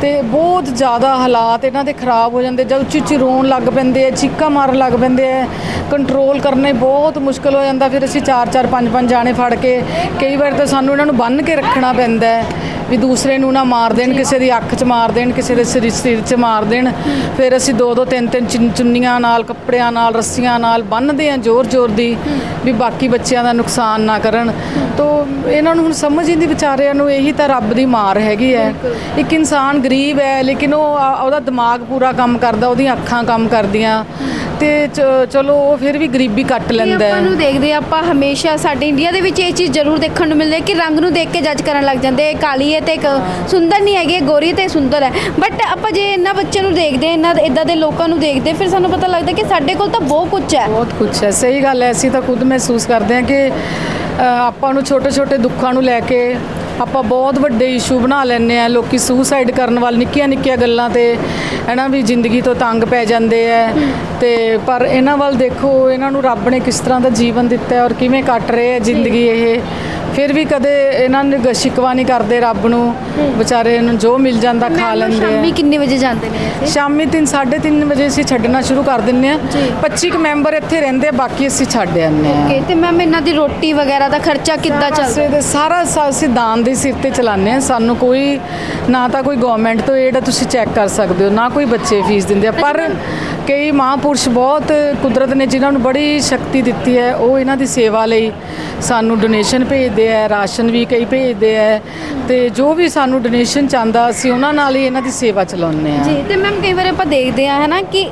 Speaker 1: ਤੇ ਬਹੁਤ ਜ਼ਿਆਦਾ ਹਾਲਾਤ ਇਹਨਾਂ ਦੇ ਖਰਾਬ ਹੋ ਜਾਂਦੇ, ਜਦ ਉੱਚੀ ਉੱਚੀ ਰੋਣ ਲੱਗ ਪੈਂਦੇ ਆ, ਚੀਕਾਂ ਮਾਰਨ ਲੱਗ ਪੈਂਦੇ ਆ ਕੰਟਰੋਲ ਕਰਨੇ ਬਹੁਤ ਮੁਸ਼ਕਲ ਹੋ ਜਾਂਦਾ, ਫਿਰ ਅਸੀਂ ਚਾਰ ਚਾਰ ਪੰਜ ਪੰਜ ਜਾਣੇ ਫੜ ਕੇ ਕਈ ਵਾਰ ਤਾਂ ਸਾਨੂੰ ਇਹਨਾਂ ਨੂੰ ਬੰਨ੍ਹ ਕੇ ਰੱਖਣਾ ਪੈਂਦਾ ਹੈ ਵੀ ਦੂਸਰੇ ਨੂੰ ਨਾ ਮਾਰ ਦੇਣ, ਕਿਸੇ ਦੀ ਅੱਖ 'ਚ ਮਾਰ ਦੇਣ, ਕਿਸੇ ਦੇ ਸਿਰ ਸਿਰ 'ਚ ਮਾਰ ਦੇਣ। ਫਿਰ ਅਸੀਂ ਦੋ ਦੋ ਤਿੰਨ ਤਿੰਨ ਚੁੰਨ- ਚੁੰਨੀਆਂ ਨਾਲ, ਕੱਪੜਿਆਂ ਨਾਲ, ਰੱਸੀਆਂ ਨਾਲ ਬੰਨ੍ਹਦੇ ਆ ਜ਼ੋਰ ਜ਼ੋਰ ਦੀ ਵੀ ਬਾਕੀ ਬੱਚਿਆਂ ਦਾ ਨੁਕਸਾਨ ਨਾ ਕਰਨ। ਤੋ ਇਹਨਾਂ ਨੂੰ ਹੁਣ ਸਮਝ ਹੀ ਨਹੀਂ ਵਿਚਾਰਿਆਂ ਨੂੰ ਇਹੀ ਤਾਂ ਰੱਬ ਦੀ ਮਾਰ ਹੈਗੀ ਹੈ ਇੱਕ ਇਨਸਾਨ ਗਰੀਬ ਹੈ ਲੇਕਿਨ ਉਹ ਉਹਦਾ ਦਿਮਾਗ ਪੂਰਾ ਕੰਮ ਕਰਦਾ ਉਹਦੀਆਂ ਅੱਖਾਂ ਕੰਮ ਕਰਦੀਆਂ। ਤੇ ਚਲੋ ਉਹ ਫਿਰ ਵੀ ਗਰੀਬੀ ਕੱਟ ਲੈਂਦਾ
Speaker 2: ਆਪਾਂ
Speaker 1: ਹੈ
Speaker 2: ਨੂੰ ਦੇਖਦੇ ਆਪਾਂ ਹਮੇਸ਼ਾ ਸਾਡੇ ਇੰਡੀਆ ਦੇ ਵਿੱਚ ਇਹ ਚੀਜ਼ ਜ਼ਰੂਰ ਦੇਖਣ ਨੂੰ ਮਿਲਦੀ ਹੈ ਕਿ ਰੰਗ ਨੂੰ ਦੇਖ ਕੇ ਜੱਜ ਕਰਨ ਲੱਗ ਜਾਂਦੇ ਇਹ ਕਾਲੀ ਹੈ ਤੇ ਇੱਕ ਸੁੰਦਰ ਨਹੀਂ ਹੈਗੀ ਗੋਰੀ ਤੇ ਸੁੰਦਰ ਹੈ ਬਟ ਆਪਾਂ ਜੇ ਇਹਨਾਂ ਬੱਚਿਆਂ ਨੂੰ ਦੇਖਦੇ ਇਹਨਾਂ ਇਦਾਂ ਦੇ ਲੋਕਾਂ ਨੂੰ ਦੇਖਦੇ ਫਿਰ ਸਾਨੂੰ ਪਤਾ ਲੱਗਦਾ ਕਿ ਸਾਡੇ ਕੋਲ ਤਾਂ ਬਹੁਤ ਕੁਝ ਹੈ
Speaker 1: ਬਹੁਤ ਕੁਛ ਹੈ ਸਹੀ ਗੱਲ ਹੈ ਅਸੀਂ ਤਾਂ ਖੁਦ ਮਹਿਸੂਸ ਕਰਦੇ ਹਾਂ ਕਿ ਆਪਾਂ ਨੂੰ ਛੋਟੇ ਛੋਟੇ ਦੁੱਖਾਂ ਨੂੰ ਲੈ ਕੇ ਆਪਾਂ ਬਹੁਤ ਵੱਡੇ ਇਸ਼ੂ ਬਣਾ ਲੈਂਦੇ ਆ ਲੋਕੀ ਸੁਸਾਈਡ ਕਰਨ ਵਾਲ ਨਿੱਕੀਆਂ ਨਿੱਕੀਆਂ ਗੱਲਾਂ ਤੇ ਹੈਨਾ ਵੀ ਜ਼ਿੰਦਗੀ ਤੋਂ ਤੰਗ ਪੈ ਜਾਂਦੇ ਆ। ਤੇ ਪਰ ਇਹਨਾਂ ਵੱਲ ਦੇਖੋ ਇਹਨਾਂ ਨੂੰ ਰੱਬ ਨੇ ਕਿਸ ਤਰ੍ਹਾਂ ਦਾ ਜੀਵਨ ਦਿੱਤਾ ਹੈ ਔਰ ਕਿਵੇਂ ਕੱਟ ਰਹੇ ਆ ਜ਼ਿੰਦਗੀ ਇਹ। ਫਿਰ ਵੀ ਕਦੇ ਇਹਨਾਂ ਨੇ ਸ਼ਿਕਵਾ ਨਹੀਂ ਕਰਦੇ ਰੱਬ ਨੂੰ ਵਿਚਾਰੇ ਨੂੰ ਜੋ ਮਿਲ ਜਾਂਦਾ ਖਾ ਲੈਂਦੇ
Speaker 2: ਸ਼ਾਮੀ
Speaker 1: ਆ
Speaker 2: ਕਿੰਨੇ ਵਜੇ ਜਾਂਦੇ ਨੇ?
Speaker 1: ਸ਼ਾਮੀ 3 3:30 ਵਜੇ ਅਸੀਂ ਛੱਡਣਾ ਸ਼ੁਰੂ ਕਰ ਦਿੰਨੇ ਆ
Speaker 2: ਜੀ।
Speaker 1: 25 ਕੁ ਮੈਂਬਰ ਇੱਥੇ ਰਹਿੰਦੇ ਆ, ਬਾਕੀ ਅਸੀਂ ਛੱਡ ਆਉਂਦੇ ਆ
Speaker 2: ਓਕੇ ਤੇ ਮੈਮ ਇਹਨਾਂ ਦੀ ਰੋਟੀ ਵਗੈਰਾ ਦਾ ਖਰਚਾ ਕਿੱਦਾਂ ਚੱਲਦਾ?
Speaker 1: ਸਾਰਾ ਅਸੀਂ ਦਾਨ ਦੇ ਸਿਰ ਤੇ ਚਲਾਉਂਦੇ ਆ। ਸਾਨੂੰ ਕੋਈ, ਨਾ ਤਾਂ ਕੋਈ ਗਵਰਨਮੈਂਟ ਤੋਂ ਏਡ ਤੁਸੀਂ ਚੈੱਕ ਕਰ ਸਕਦੇ ਹੋ, ਨਾ ਕੋਈ ਬੱਚੇ ਫੀਸ ਦਿੰਦੇ ਆ। ਪਰ ਕਈ ਮਹਾਂਪੁਰਸ਼ ਬਹੁਤ ਕੁਦਰਤ ਨੇ ਜਿਨ੍ਹਾਂ ਨੂੰ ਬੜੀ ਸ਼ਕਤੀ ਦਿੱਤੀ ਹੈ, ਉਹ ਇਹਨਾਂ ਦੀ ਸੇਵਾ ਲਈ ਸਾਨੂੰ ਡੋਨੇਸ਼ਨ ਭੇਜਦੇ ਆ, ਰਾਸ਼ਨ ਵੀ ਕਈ ਭੇਜਦੇ ਆ। ਤੇ ਜੋ ਵੀ ਸਾਨੂੰ ਡੋਨੇਸ਼ਨ ਚਾਹੁੰਦਾ, ਅਸੀਂ ਉਹਨਾਂ ਨਾਲ ਹੀ ਇਹਨਾਂ ਦੀ ਸੇਵਾ ਚਲਾਉਂਦੇ ਆ।
Speaker 2: ਜੀ, ਤੇ ਮੈਮ ਕਈ ਵਾਰ ਆਪਾਂ ਦੇਖਦੇ ਆ ਹੈ ਨਾ ਕਿ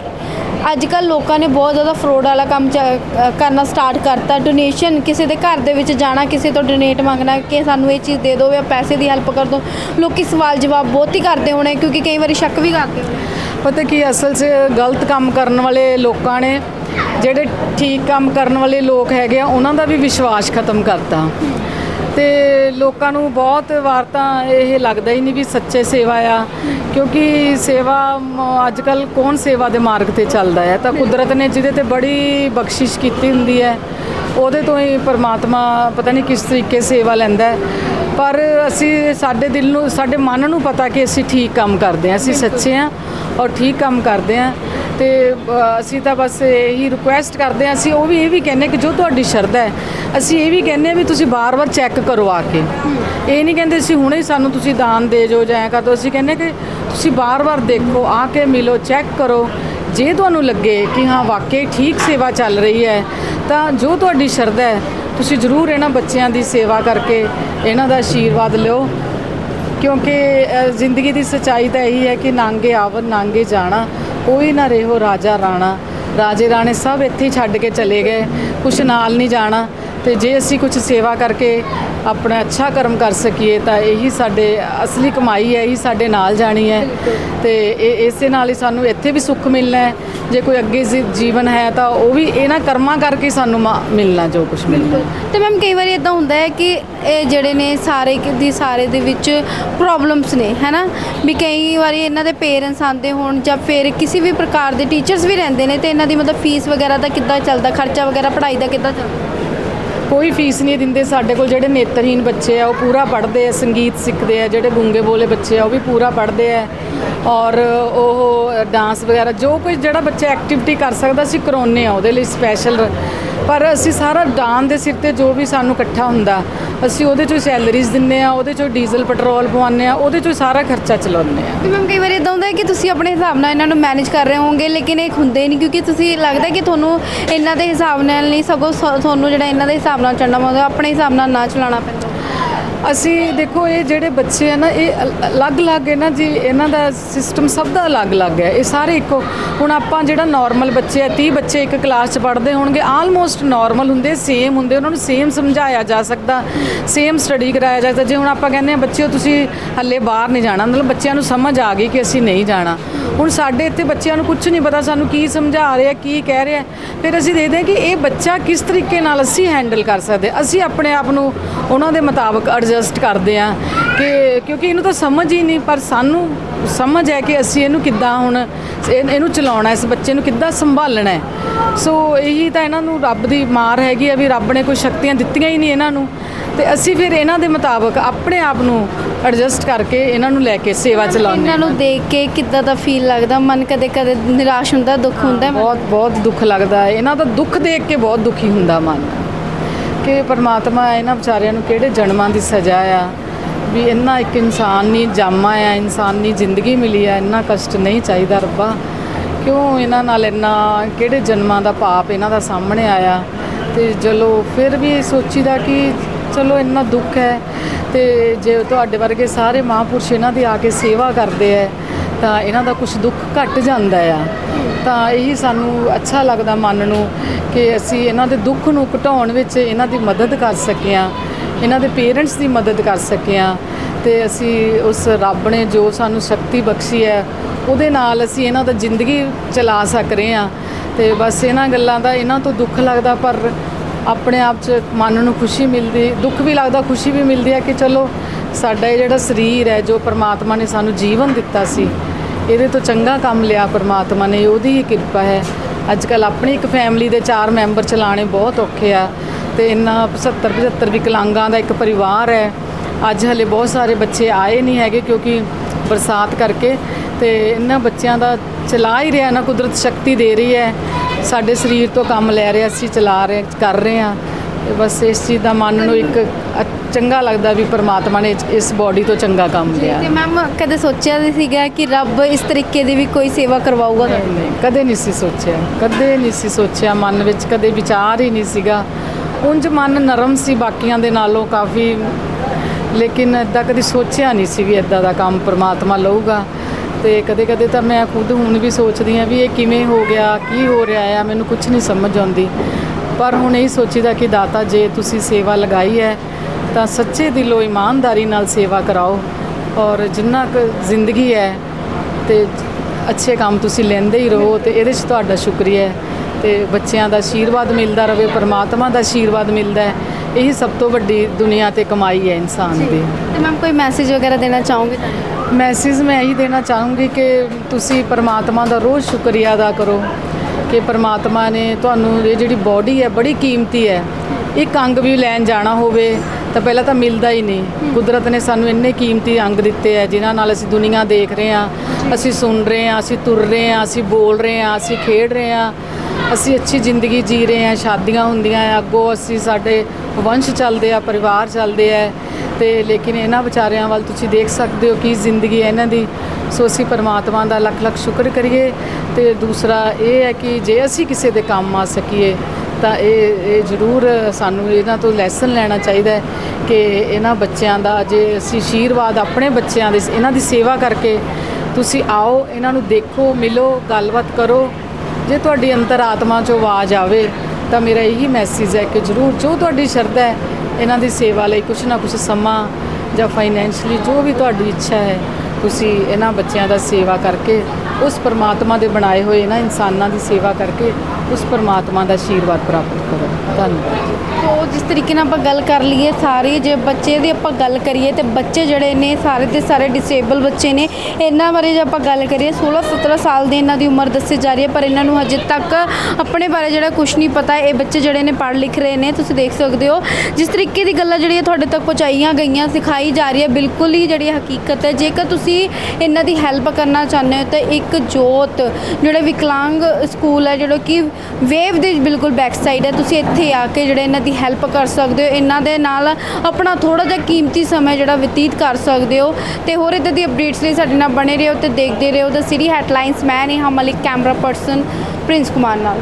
Speaker 2: ਅੱਜ ਕੱਲ ਲੋਕਾਂ ਨੇ ਬਹੁਤ ਜ਼ਿਆਦਾ ਫਰੋਡ ਵਾਲਾ ਕੰਮ ਚ- ਕਰਨਾ ਸਟਾਰਟ ਕਰਤਾ। ਡੋਨੇਸ਼ਨ ਕਿਸੇ ਦੇ ਘਰ ਦੇ ਵਿੱਚ ਜਾਣਾ, ਕਿਸੇ ਤੋਂ ਡੋਨੇਟ ਮੰਗਣਾ, ਕਿ ਸਾਨੂੰ ਇਹ ਚੀਜ਼ ਦੇ ਦਿਓ ਜਾਂ ਪੈਸੇ ਦੀ ਹੈਲਪ ਕਰ ਦਿਓ। ਲੋਕੀ ਸਵਾਲ ਜਵਾਬ ਬਹੁਤ ਹੀ ਕਰਦੇ ਹੋਣੇ, ਕਿਉਂਕਿ ਕਈ ਵਾਰੀ ਸ਼ੱਕ ਵੀ ਕਰਦੇ ਹੋਣੇ।
Speaker 1: ਪਤਾ ਕੀ, ਅਸਲ 'ਚ ਗਲਤ ਕੰਮ ਕਰਨ ਵਾਲੇ ਲੋਕਾਂ ਨੇ, ਜਿਹੜੇ ਠੀਕ ਕੰਮ ਕਰਨ ਵਾਲੇ ਲੋਕ ਹੈਗੇ ਆ, ਉਹਨਾਂ ਦਾ ਵੀ ਵਿਸ਼ਵਾਸ ਖਤਮ ਕਰਤਾ। ਤੇ ਲੋਕਾਂ ਨੂੰ ਬਹੁਤ ਵਾਰ ਤਾਂ ਇਹ ਲੱਗਦਾ ਹੀ ਨਹੀਂ ਵੀ ਸੱਚੇ ਸੇਵਾ ਆ। ਕਿਉਂਕਿ ਸੇਵਾ ਅੱਜ ਕੱਲ ਕੌਣ ਸੇਵਾ ਦੇ ਮਾਰਗ ਤੇ ਚੱਲਦਾ ਹੈ? ਤਾਂ ਕੁਦਰਤ ਨੇ ਜਿਹਦੇ ਤੇ ਬੜੀ ਬਖਸ਼ਿਸ਼ ਕੀਤੀ ਹੁੰਦੀ ਹੈ ਉਹਦੇ ਤੋਂ ਹੀ ਪਰਮਾਤਮਾ ਪਤਾ ਨਹੀਂ ਕਿਸ ਤਰੀਕੇ ਸੇਵਾ ਲੈਂਦਾ ਹੈ। ਪਰ ਅਸੀਂ ਸਾਡੇ ਦਿਲ ਨੂੰ ਸਾਡੇ ਮਨ ਨੂੰ ਪਤਾ ਕਿ ਅਸੀਂ ਠੀਕ ਕੰਮ ਕਰਦੇ ਹਾਂ ਅਸੀਂ ਸੱਚੇ ਹਾਂ ਔਰ ਠੀਕ ਕੰਮ ਕਰਦੇ ਹਾਂ। ਤੇ ਅਸੀਂ ਤਾਂ ਬਸ ਇਹੀ ਰਿਕੁਐਸਟ ਕਰਦੇ ਹਾਂ ਅਸੀਂ ਉਹ ਵੀ ਇਹ ਵੀ ਕਹਿੰਦੇ ਕਿ ਜੋ ਤੁਹਾਡੀ ਸ਼ਰਧਾ ਹੈ ਅਸੀਂ ਇਹ ਵੀ ਕਹਿੰਦੇ ਹਾਂ ਵੀ ਤੁਸੀਂ ਬਾਰ-ਬਾਰ ਚੈੱਕ ਕਰੋ ਆ ਕੇ। ਇਹ ਨਹੀਂ ਕਹਿੰਦੇ ਅਸੀਂ ਹੁਣੇ ਹੀ ਸਾਨੂੰ ਤੁਸੀਂ ਦਾਨ ਦੇ ਜੋ ਜਾਂ ਕਰ ਦਿਓ ਅਸੀਂ ਕਹਿੰਦੇ ਕਿ ਤੁਸੀਂ ਬਾਰ-ਬਾਰ ਦੇਖੋ, ਆ ਕੇ ਮਿਲੋ ਚੈੱਕ ਕਰੋ। ਜੇ ਤੁਹਾਨੂੰ ਲੱਗੇ ਕਿ ਹਾਂ, ਵਾਕਈ ਠੀਕ ਸੇਵਾ ਚੱਲ ਰਹੀ ਹੈ, ਤਾਂ ਜੋ ਤੁਹਾਡੀ ਸ਼ਰਧਾ ਹੈ, ਤੁਸੀਂ ਜ਼ਰੂਰ ਇਹਨਾਂ ਬੱਚਿਆਂ ਦੀ ਸੇਵਾ ਕਰਕੇ ਇਹਨਾਂ ਦਾ ਆਸ਼ੀਰਵਾਦ ਲਿਓ। ਕਿਉਂਕਿ ਜ਼ਿੰਦਗੀ ਦੀ ਸਚਾਈ ਤਾਂ ਇਹੀ ਹੈ ਕਿ ਨਾਂਗੇ ਆਵਨ ਨਾਂਗੇ ਜਾਣਾ, ਕੋਈ ਨਾ ਰਹੋ ਰਾਜਾ ਰਾਣਾ। ਰਾਜੇ ਰਾਣੇ ਸਭ ਇੱਥੇ ਹੀ ਛੱਡ ਕੇ ਚਲੇ ਗਏ, ਕੁਛ ਨਾਲ ਨਹੀਂ ਜਾਣਾ। ਤੇ ਜੇ ਅਸੀਂ ਕੁਝ ਸੇਵਾ ਕਰਕੇ ਆਪਣਾ ਅੱਛਾ ਕਰਮ ਕਰ ਸਕੀਏ, ਤਾਂ ਇਹੀ ਸਾਡੇ ਅਸਲੀ ਕਮਾਈ ਹੈ, ਇਹੀ ਸਾਡੇ ਨਾਲ ਜਾਣੀ ਹੈ। ਤੇ ਇਹ ਇਸੇ ਨਾਲ ਹੀ ਸਾਨੂੰ ਇੱਥੇ ਵੀ ਸੁੱਖ ਮਿਲਣਾ ਹੈ। ਜੇ ਕੋਈ ਅੱਗੇ ਜੀਵਨ ਹੈ, ਤਾਂ ਉਹ ਵੀ ਇਹਨਾਂ ਕਰਮਾਂ ਕਰਕੇ ਸਾਨੂੰ ਮਾ- ਮਿਲਣਾ, ਜੋ ਕੁਝ ਮਿਲਣਾ।
Speaker 2: ਤੇ ਮੈਮ, ਕਈ ਵਾਰੀ ਇਦਾਂ ਹੁੰਦਾ ਹੈ ਕਿ ਇਹ ਜਿਹੜੇ ਨੇ ਸਾਰੇ ਦੀ ਸਾਰੇ ਦੇ ਵਿੱਚ ਪ੍ਰੋਬਲਮਸ ਨੇ ਹੈਨਾ ਵੀ ਕਈ ਵਾਰੀ ਇਹਨਾਂ ਦੇ ਪੇਰੈਂਟਸ ਆਉਂਦੇ ਹੋਣ ਜਾਂ ਫਿਰ ਕਿਸੇ ਵੀ ਪ੍ਰਕਾਰ ਦੇ ਟੀਚਰਸ ਵੀ ਰਹਿੰਦੇ ਨੇ ਤੇ ਇਹਨਾਂ ਦੀ ਮਤਲਬ ਫੀਸ ਵਗੈਰਾ ਦਾ ਕਿੱਦਾਂ ਚੱਲਦਾ, ਖਰਚਾ ਵਗੈਰਾ, ਪੜ੍ਹਾਈ ਦਾ ਕਿੱਦਾਂ ਚੱਲਦਾ?
Speaker 1: ਕੋਈ ਫੀਸ ਨਹੀਂ ਦਿੰਦੇ ਸਾਡੇ ਕੋਲ, ਜਿਹੜੇ ਨੇਤਰਹੀਨ ਬੱਚੇ ਆ, ਉਹ ਪੂਰਾ ਪੜ੍ਹਦੇ ਆ, ਸੰਗੀਤ ਸਿੱਖਦੇ ਆ, ਜਿਹੜੇ ਗੂੰਗੇ ਬੋਲੇ ਬੱਚੇ ਆ, ਉਹ ਵੀ ਪੂਰਾ ਪੜ੍ਹਦੇ ਆ। ਔਰ ਉਹ ਡਾਂਸ ਵਗੈਰਾ, ਜੋ ਕੋਈ ਜਿਹੜਾ ਬੱਚਾ ਐਕਟੀਵਿਟੀ ਕਰ ਸਕਦਾ, ਅਸੀਂ ਕਰਾਉਂਦੇ ਆ ਉਹਦੇ ਲਈ ਸਪੈਸ਼ਲ ਪਰ ਅਸੀਂ ਸਾਰਾ ਡਾਂਸ ਦੇ ਸਿਰ ਤੇ ਜੋ ਵੀ ਸਾਨੂੰ ਇਕੱਠਾ ਹੁੰਦਾ ਅਸੀਂ ਉਹਦੇ ਚੋਂ ਸੈਲਰੀਜ਼ ਦਿੰਨੇ ਆ, ਉਹਦੇ ਚੋਂ ਡੀਜ਼ਲ, ਪੈਟਰੋਲ ਪਵਾਉਂਦੇ ਆ, ਉਹਦੇ ਚੋਂ ਸਾਰਾ ਖਰਚਾ ਚਲਾਉਂਦੇ ਆ।
Speaker 2: ਤੇ ਮੈਮ, ਕਈ ਵਾਰੀ ਇਦਾਂ ਹੁੰਦਾ ਹੈ ਕਿ ਤੁਸੀਂ ਆਪਣੇ ਹਿਸਾਬ ਨਾਲ ਇਹਨਾਂ ਨੂੰ ਮੈਨੇਜ ਕਰ ਰਹੇ ਹੋਵੋਗੇ, ਲੇਕਿਨ ਇਹ ਹੁੰਦੇ ਨਹੀਂ, ਕਿਉਂਕਿ ਤੁਸੀਂ ਲੱਗਦਾ ਕਿ ਤੁਹਾਨੂੰ ਇਹਨਾਂ ਦੇ ਹਿਸਾਬ ਨਾਲ ਨਹੀਂ, ਸਗੋਂ ਸ- ਤੁਹਾਨੂੰ ਜਿਹੜਾ ਇਹਨਾਂ ਦੇ ਹਿਸਾਬ ਨਾਲ ਚੱਲਣਾ ਪਊਗਾ ਆਪਣੇ ਹਿਸਾਬ ਨਾਲ ਨਾ ਚਲਾਉਣਾ ਪੈਂਦਾ।
Speaker 1: ਅਸੀਂ ਦੇਖੋ, ਇਹ ਜਿਹੜੇ ਬੱਚੇ ਆ ਨਾ, ਇਹ ਅਲੱਗ-ਅਲੱਗ ਹੈ ਨਾ ਜੀ ਇਹਨਾਂ ਦਾ ਸਿਸਟਮ ਸਭ ਦਾ ਅਲੱਗ-ਅਲੱਗ ਹੈ। ਇਹ ਸਾਰੇ ਇੱਕੋ। ਹੁਣ ਆਪਾਂ ਜਿਹੜਾ ਨਾਰਮਲ ਬੱਚੇ ਆ 30 ਬੱਚੇ ਇੱਕ ਕਲਾਸ 'ਚ ਪੜ੍ਹਦੇ ਹੋਣਗੇ ਆਲਮੋਸਟ ਨਾਰਮਲ ਹੁੰਦੇ ਸੇਮ ਹੁੰਦੇ, ਉਹਨਾਂ ਨੂੰ ਸੇਮ ਸਮਝਾਇਆ ਜਾ ਸਕਦਾ ਸੇਮ ਸਟੱਡੀ ਕਰਾਇਆ ਜਾ ਸਕਦਾ। ਜੇ ਹੁਣ ਆਪਾਂ ਕਹਿੰਦੇ ਆ ਬੱਚਿਓ, ਤੁਸੀਂ ਹੱਲੇ ਬਾਹਰ ਨਹੀਂ ਜਾਣਾ, ਮਤਲਬ ਬੱਚਿਆਂ ਨੂੰ ਸਮਝ ਆ ਗਈ ਕਿ ਅਸੀਂ ਨਹੀਂ ਜਾਣਾ। ਹੁਣ ਸਾਡੇ ਇੱਥੇ ਬੱਚਿਆਂ ਨੂੰ ਕੁਝ ਨਹੀਂ ਪਤਾ, ਸਾਨੂੰ ਕੀ ਸਮਝਾ ਰਿਹਾ, ਕੀ ਕਹਿ ਰਿਹਾ। ਫਿਰ ਅਸੀਂ ਦੇਖਦੇ ਹਾਂ ਕਿ ਇਹ ਬੱਚਾ ਕਿਸ ਤਰੀਕੇ ਨਾਲ ਅਸੀਂ ਹੈਂਡਲ ਕਰ ਸਕਦੇ, ਅਸੀਂ ਆਪਣੇ ਆਪ ਨੂੰ ਉਹਨਾਂ ਦੇ ਮੁਤਾਬਕ ਐਡਜਸਟ ਕਰਦੇ ਆ ਕਿ ਕਿਉਂਕਿ ਇਹਨੂੰ ਤਾਂ ਸਮਝ ਹੀ ਨਹੀਂ ਪਰ ਸਾਨੂੰ ਸਮਝ ਹੈ ਕਿ ਅਸੀਂ ਇਹਨੂੰ ਕਿੱਦਾਂ ਹੁਣ ਇਹ- ਇਹਨੂੰ ਚਲਾਉਣਾ ਇਸ ਬੱਚੇ ਨੂੰ ਕਿੱਦਾਂ ਸੰਭਾਲਣਾ ਹੈ। ਸੋ ਇਹੀ ਤਾਂ ਇਹਨਾਂ ਨੂੰ ਰੱਬ ਦੀ ਮਾਰ ਹੈਗੀ ਆ ਵੀ ਰੱਬ ਨੇ ਕੋਈ ਸ਼ਕਤੀਆਂ ਦਿੱਤੀਆਂ ਹੀ ਨਹੀਂ ਇਹਨਾਂ ਨੂੰ। ਤੇ ਅਸੀਂ ਫਿਰ ਇਹਨਾਂ ਦੇ ਮੁਤਾਬਕ ਆਪਣੇ ਆਪ ਨੂੰ ਐਡਜਸਟ ਕਰਕੇ ਇਹਨਾਂ ਨੂੰ ਲੈ ਕੇ ਸੇਵਾ ਚਲਾਉਂਦੇ
Speaker 2: ਇਹਨਾਂ ਨੂੰ ਦੇਖ ਕੇ ਕਿੱਦਾਂ ਦਾ ਫੀਲ ਲੱਗਦਾ? ਮਨ ਕਦੇ ਕਦੇ ਨਿਰਾਸ਼ ਹੁੰਦਾ ਦੁੱਖ ਹੁੰਦਾ
Speaker 1: ਬਹੁਤ ਬਹੁਤ ਦੁੱਖ ਲੱਗਦਾ ਹੈ। ਇਹਨਾਂ ਦਾ ਦੁੱਖ ਦੇਖ ਕੇ ਬਹੁਤ ਦੁਖੀ ਹੁੰਦਾ ਮਨ। ਕਿ ਪਰਮਾਤਮਾ ਇਹਨਾਂ ਵਿਚਾਰਿਆਂ ਨੂੰ ਕਿਹੜੇ ਜਨਮਾਂ ਦੀ ਸਜ਼ਾ ਆ, ਵੀ ਇੰਨਾ ਇੱਕ ਇਨਸਾਨ ਨਹੀਂ ਜਾਮਾ ਆ, ਇਨਸਾਨ ਨਹੀਂ ਜ਼ਿੰਦਗੀ ਮਿਲੀ ਆ, ਇੰਨਾ ਕਸ਼ਟ ਨਹੀਂ ਚਾਹੀਦਾ ਰੱਬਾ। ਕਿਉਂ ਇਹਨਾਂ ਨਾਲ ਇੰਨਾ, ਕਿਹੜੇ ਜਨਮਾਂ ਦਾ ਪਾਪ ਇਹਨਾਂ ਦਾ ਸਾਹਮਣੇ ਆਇਆ? ਤੇ ਚਲੋ ਫਿਰ ਵੀ ਸੋਚੀਦਾ ਕਿ ਚਲੋ ਇੰਨਾ ਦੁੱਖ ਹੈ, ਤੇ ਜੇ ਤੁਹਾਡੇ ਵਰਗੇ ਸਾਰੇ ਮਹਾਂਪੁਰਸ਼ ਇਹਨਾਂ ਦੀ ਆ ਕੇ ਸੇਵਾ ਕਰਦੇ ਆ ਤਾਂ ਇਹਨਾਂ ਦਾ ਕੁਝ ਦੁੱਖ ਘਟ ਜਾਂਦਾ ਆ। ਤਾਂ ਇਹੀ ਸਾਨੂੰ ਅੱਛਾ ਲੱਗਦਾ ਮਨ ਨੂੰ ਕਿ ਅਸੀਂ ਇਹਨਾਂ ਦੇ ਦੁੱਖ ਨੂੰ ਘਟਾਉਣ ਵਿੱਚ ਇਹਨਾਂ ਦੀ ਮਦਦ ਕਰ ਸਕੇ ਹਾਂ ਇਹਨਾਂ ਦੇ ਪੇਰੈਂਟਸ ਦੀ ਮਦਦ ਕਰ ਸਕੇ ਹਾਂ ਤੇ ਅਸੀਂ ਉਸ ਰੱਬ ਨੇ ਜੋ ਸਾਨੂੰ ਸ਼ਕਤੀ ਬਖਸ਼ੀ ਹੈ, ਉਹਦੇ ਨਾਲ ਅਸੀਂ ਇਹਨਾਂ ਦਾ ਜ਼ਿੰਦਗੀ ਚਲਾ ਸਕ ਰਹੇ ਹਾਂ ਤੇ ਬਸ ਇਹਨਾਂ ਗੱਲਾਂ ਦਾ ਇਹਨਾਂ ਤੋਂ ਦੁੱਖ ਲੱਗਦਾ ਪਰ ਆਪਣੇ ਆਪ 'ਚ ਮਨ ਨੂੰ ਖੁਸ਼ੀ ਮਿਲਦੀ, ਦੁੱਖ ਵੀ ਲੱਗਦਾ, ਖੁਸ਼ੀ ਵੀ ਮਿਲਦੀ ਹੈ ਕਿ ਚਲੋ ਸਾਡਾ ਇਹ ਜਿਹੜਾ ਸਰੀਰ ਹੈ ਜੋ ਪਰਮਾਤਮਾ ਨੇ ਸਾਨੂੰ ਜੀਵਨ ਦਿੱਤਾ ਸੀ ਇਹਦੇ ਤੋਂ ਚੰਗਾ ਕੰਮ ਲਿਆ ਪਰਮਾਤਮਾ ਨੇ, ਉਹਦੀ ਹੀ ਕਿਰਪਾ ਹੈ। ਅੱਜ ਕੱਲ ਆਪਣੀ ਇੱਕ ਫੈਮਿਲੀ ਦੇ ਚਾਰ ਮੈਂਬਰ ਚਲਾਣੇ ਬਹੁਤ ਔਖੇ ਆ ਤੇ ਇੰਨਾ 75 75 ਵਿਕਲਾਂਗਾਂ ਦਾ ਇੱਕ ਪਰਿਵਾਰ ਹੈ। ਅੱਜ ਹਲੇ ਬਹੁਤ ਸਾਰੇ ਬੱਚੇ ਆਏ ਨਹੀਂ ਹੈਗੇ ਕਿਉਂਕਿ ਬਰਸਾਤ ਕਰਕੇ ਤੇ ਇਹਨਾਂ ਬੱਚਿਆਂ ਦਾ ਚਲਾ ਹੀ ਰਿਹਾ ਨਾ ਕੁਦਰਤ ਸ਼ਕਤੀ ਦੇ ਰਹੀ ਹੈ। ਸਾਡੇ ਸਰੀਰ ਤੋਂ ਕੰਮ ਲੈ ਰਿਹਾ, ਅਸੀਂ ਚਲਾ ਰਹੇ, ਕਰ ਰਹੇ ਹਾਂ। ਤੇ ਬਸ ਇਸ ਚੀਜ਼ ਦਾ ਮਨ ਨੂੰ ਇੱਕ ਅ- ਚੰਗਾ ਲੱਗਦਾ ਵੀ ਪਰਮਾਤਮਾ ਨੇ ਇਸ- ਬਾਡੀ ਤੋਂ ਚੰਗਾ ਕੰਮ ਲਿਆ।
Speaker 2: ਤੇ ਮੈਮ ਕਦੇ ਸੋਚਿਆ ਨਹੀਂ ਸੀਗਾ ਕਿ ਰੱਬ ਇਸ ਤਰੀਕੇ ਦੀ ਵੀ ਕੋਈ ਸੇਵਾ ਕਰਵਾਊਗਾ
Speaker 1: ਨਹੀਂ ਕਦੇ ਨਹੀਂ ਸੀ ਸੋਚਿਆ। ਕਦੇ ਨਹੀਂ ਸੀ ਸੋਚਿਆ ਮਨ ਵਿੱਚ ਕਦੇ ਵਿਚਾਰ ਹੀ ਨਹੀਂ ਸੀਗਾ। ਉਂਝ ਮਨ ਨਰਮ ਸੀ ਬਾਕੀਆਂ ਦੇ ਨਾਲੋਂ ਕਾਫੀ ਲੇਕਿਨ ਇਦਾਂ ਕਦੀ ਸੋਚਿਆ ਨਹੀਂ ਸੀ ਵੀ ਇਦਾਂ ਦਾ ਕੰਮ ਪ੍ਰਮਾਤਮਾ ਲਊਗਾ। ਤੇ ਕਦੇ ਕਦੇ ਤਾਂ ਮੈਂ ਖੁਦ ਹੁਣ ਵੀ ਸੋਚਦੀ ਆ ਵੀ ਇਹ ਕਿਵੇਂ ਹੋ ਗਿਆ ਕੀ ਹੋ ਰਿਹਾ ਆ ਮੈਨੂੰ ਕੁਝ ਨਹੀਂ ਸਮਝ ਆਉਂਦੀ। ਪਰ ਹੁਣ ਇਹ ਸੋਚੀਦਾ ਕਿ ਦਾਤਾ ਜੇ ਤੁਸੀਂ ਸੇਵਾ ਲਗਾਈ ਹੈ ਤਾਂ ਸੱਚੇ ਦਿਲੋਂ ਇਮਾਨਦਾਰੀ ਨਾਲ ਸੇਵਾ ਕਰਾਓ ਔਰ ਜਿੰਨਾ ਕੁ ਜ਼ਿੰਦਗੀ ਹੈ ਤੇ ਅੱਛੇ ਕੰਮ ਤੁਸੀਂ ਲੈਂਦੇ ਹੀ ਰਹੋ ਤੇ ਇਹਦੇ 'ਚ ਤੁਹਾਡਾ ਸ਼ੁਕਰੀਆ ਹੈ। ਤੇ ਬੱਚਿਆਂ ਦਾ ਆਸ਼ੀਰਵਾਦ ਮਿਲਦਾ ਰਵੇ ਪਰਮਾਤਮਾ ਦਾ ਆਸ਼ੀਰਵਾਦ ਮਿਲਦਾ ਹੈ। ਇਹੀ ਸਭ ਤੋਂ ਵੱਡੀ ਦੁਨੀਆ ਤੇ ਕਮਾਈ ਹੈ ਇਨਸਾਨ ਦੀ।
Speaker 2: ਤੇ ਮੈਮ ਕੋਈ ਮੈਸੇਜ ਵਗੈਰਾ ਦੇਣਾ ਚਾਹੋਗੇ?
Speaker 1: ਮੈਸੇਜ ਮੈਂ ਇਹੀ ਦੇਣਾ ਚਾਹੂੰਗੀ ਕਿ ਤੁਸੀਂ ਪਰਮਾਤਮਾ ਦਾ ਰੋਜ਼ ਸ਼ੁਕਰੀਆ ਅਦਾ ਕਰੋ ਕਿ ਪਰਮਾਤਮਾ ਨੇ ਤੁਹਾਨੂੰ ਇਹ ਜਿਹੜੀ ਬਾਡੀ ਹੈ ਬੜੀ ਕੀਮਤੀ ਹੈ ਇੱਕ ਅੰਗ ਵੀ ਲੈਣ ਜਾਣਾ ਹੋਵੇ ਤਾਂ ਪਹਿਲਾਂ ਤਾਂ ਮਿਲਦਾ ਹੀ ਨਹੀਂ। ਕੁਦਰਤ ਨੇ ਸਾਨੂੰ ਇੰਨੇ ਕੀਮਤੀ ਅੰਗ ਦਿੱਤੇ ਹੈ ਜਿਨ੍ਹਾਂ ਨਾਲ ਅਸੀਂ ਦੁਨੀਆ ਦੇਖ ਰਹੇ ਹਾਂ ਅਸੀਂ ਸੁਣ ਰਹੇ ਹਾਂ ਅਸੀਂ ਤੁਰ ਰਹੇ ਹਾਂ ਅਸੀਂ ਬੋਲ ਰਹੇ ਹਾਂ ਅਸੀਂ ਖੇਡ ਰਹੇ ਹਾਂ ਅਸੀਂ ਅੱਛੀ ਜ਼ਿੰਦਗੀ ਜੀ ਰਹੇ ਹਾਂ ਸ਼ਾਦੀਆਂ ਹੁੰਦੀਆਂ ਆ ਅੱਗੋਂ ਅਸੀਂ ਸਾਡੇ ਵੰਸ਼ ਚੱਲਦੇ ਆ ਪਰਿਵਾਰ ਚੱਲਦੇ ਆ ਤੇ ਲੇਕਿਨ ਇਹਨਾਂ ਵਿਚਾਰਿਆਂ ਵੱਲ ਤੁਸੀਂ ਦੇਖ ਸਕਦੇ ਹੋ ਕਿ ਜ਼ਿੰਦਗੀ ਹੈ ਇਹਨਾਂ ਦੀ। ਸੋ ਅਸੀਂ ਪਰਮਾਤਮਾ ਦਾ ਲੱਖ ਲੱਖ ਸ਼ੁਕਰ ਕਰੀਏ ਤੇ ਦੂਸਰਾ ਇਹ ਹੈ ਕਿ ਜੇ ਅਸੀਂ ਕਿਸੇ ਦੇ ਕੰਮ ਆ ਸਕੀਏ ਤਾਂ ਇਹ ਇਹ ਜ਼ਰੂਰ ਸਾਨੂੰ ਇਹਨਾਂ ਤੋਂ ਲੈਸਨ ਲੈਣਾ ਚਾਹੀਦਾ ਹੈ ਕਿ ਇਹਨਾਂ ਬੱਚਿਆਂ ਦਾ ਜੇ ਅਸੀਂ ਆਸ਼ੀਰਵਾਦ ਆਪਣੇ ਬੱਚਿਆਂ ਦੇ, ਇਹਨਾਂ ਦੀ ਸੇਵਾ ਕਰਕੇ ਤੁਸੀਂ ਆਓ, ਇਹਨਾਂ ਨੂੰ ਦੇਖੋ, ਮਿਲੋ, ਗੱਲਬਾਤ ਕਰੋ। ਜੇ ਤੁਹਾਡੀ ਅੰਤਰਾਤਮਾ 'ਚੋਂ ਆਵਾਜ਼ ਆਵੇ, ਤਾਂ ਮੇਰਾ ਇਹੀ ਮੈਸੇਜ ਹੈ ਕਿ ਜ਼ਰੂਰ ਜੋ ਤੁਹਾਡੀ ਸ਼ਰਧਾ ਹੈ, ਇਹਨਾਂ ਦੀ ਸੇਵਾ ਲਈ ਕੁਛ ਨਾ ਕੁਛ ਸਮਾਂ ਜਾਂ ਫਾਈਨੈਂਸ਼ਲੀ ਜੋ ਵੀ ਤੁਹਾਡੀ ਇੱਛਾ ਹੈ ਤੁਸੀਂ ਇਹਨਾਂ ਬੱਚਿਆਂ ਦਾ ਸੇਵਾ ਕਰਕੇ, ਉਸ ਪਰਮਾਤਮਾ ਦੇ ਬਣਾਏ ਹੋਏ ਇਹਨਾਂ ਇਨਸਾਨਾਂ ਦੀ ਸੇਵਾ ਕਰਕੇ, ਉਸ ਪਰਮਾਤਮਾ ਦਾ ਆਸ਼ੀਰਵਾਦ ਪ੍ਰਾਪਤ ਕਰੋ। ਧੰਨਵਾਦ।
Speaker 2: ਤੋ ਜਿਸ ਤਰੀਕੇ ਨਾਲ ਆਪਾਂ ਗੱਲ ਕਰ ਲਈਏ ਸਾਰੇ, ਜੇ ਬੱਚੇ ਦੀ ਆਪਾਂ ਗੱਲ ਕਰੀਏ ਤੇ ਬੱਚੇ ਜਿਹੜੇ ਨੇ ਸਾਰੇ ਦੇ ਸਾਰੇ ਡਿਸੇਬਲ ਬੱਚੇ ਨੇ, ਇਹਨਾਂ ਬਾਰੇ ਜੇ ਆਪਾਂ ਗੱਲ ਕਰੀਏ 16 17 ਸਾਲ ਦੇ ਇਹਨਾਂ ਦੀ ਉਮਰ ਦੱਸੀ ਜਾ ਰਹੀ ਹੈ, ਪਰ ਇਹਨਾਂ ਨੂੰ ਹਜੇ ਤੱਕ ਆਪਣੇ ਬਾਰੇ ਜਿਹੜਾ ਕੁਝ ਨਹੀਂ ਪਤਾ, ਇਹ ਬੱਚੇ ਜਿਹੜੇ ਨੇ ਪੜ੍ਹ ਲਿਖ ਰਹੇ ਨੇ, ਤੁਸੀਂ ਦੇਖ ਸਕਦੇ ਹੋ। ਜਿਸ ਤਰੀਕੇ ਦੀ ਗੱਲਾਂ ਜਿਹੜੀਆਂ ਤੁਹਾਡੇ ਤੱਕ ਪਹੁੰਚਾਈਆਂ ਗਈਆਂ, ਸਿਖਾਈ ਜਾ ਰਹੀ ਹੈ, ਬਿਲਕੁਲ ਹੀ ਜਿਹੜੀ ਹਕੀਕਤ ਹੈ, ਜੇਕਰ ਤੁਸੀਂ ਇਹਨਾਂ ਦੀ ਹੈਲਪ ਕਰਨਾ ਚਾਹੁੰਦੇ ਹੋ, ਤਾਂ ਇੱਕ ਜੋਤ, ਜਿਹੜਾ ਵਿਕਲਾਂਗ ਸਕੂਲ ਹੈ, ਜਿਹੜਾ ਕਿ ਵੇਵ ਦੇ ਬਿਲਕੁਲ ਬੈਕ ਸਾਈਡ ਹੈ, ਤੁਸੀਂ ਇੱਥੇ ਆ ਕੇ ਜਿਹੜੇ ਇਹਨਾਂ ਦੀ ਹੈਲਪ ਕਰ ਸਕਦੇ ਹੋ, ਇਹਨਾਂ ਦੇ ਨਾਲ ਆਪਣਾ ਥੋੜਾ ਜਿਹਾ ਕੀਮਤੀ ਸਮਾਂ ਜਿਹੜਾ ਬਤੀਤ ਕਰ ਸਕਦੇ ਹੋ ਤੇ ਹੋਰ ਇੱਦਾਂ ਦੀ ਅਪਡੇਟਸ ਲਈ ਸਾਡੇ ਨਾਲ ਬਣੇ ਰਹੋ ਤੇ ਦੇਖਦੇ ਰਹੋ ਦ ਸਿਟੀ ਹੈਡਲਾਈਨਸ ਮੈਂ ਨੇਹਾ ਮਲਿਕ ਕੈਮਰਾ ਪਰਸਨ ਪ੍ਰਿੰਸ ਕੁਮਾਰ ਨਾਲ।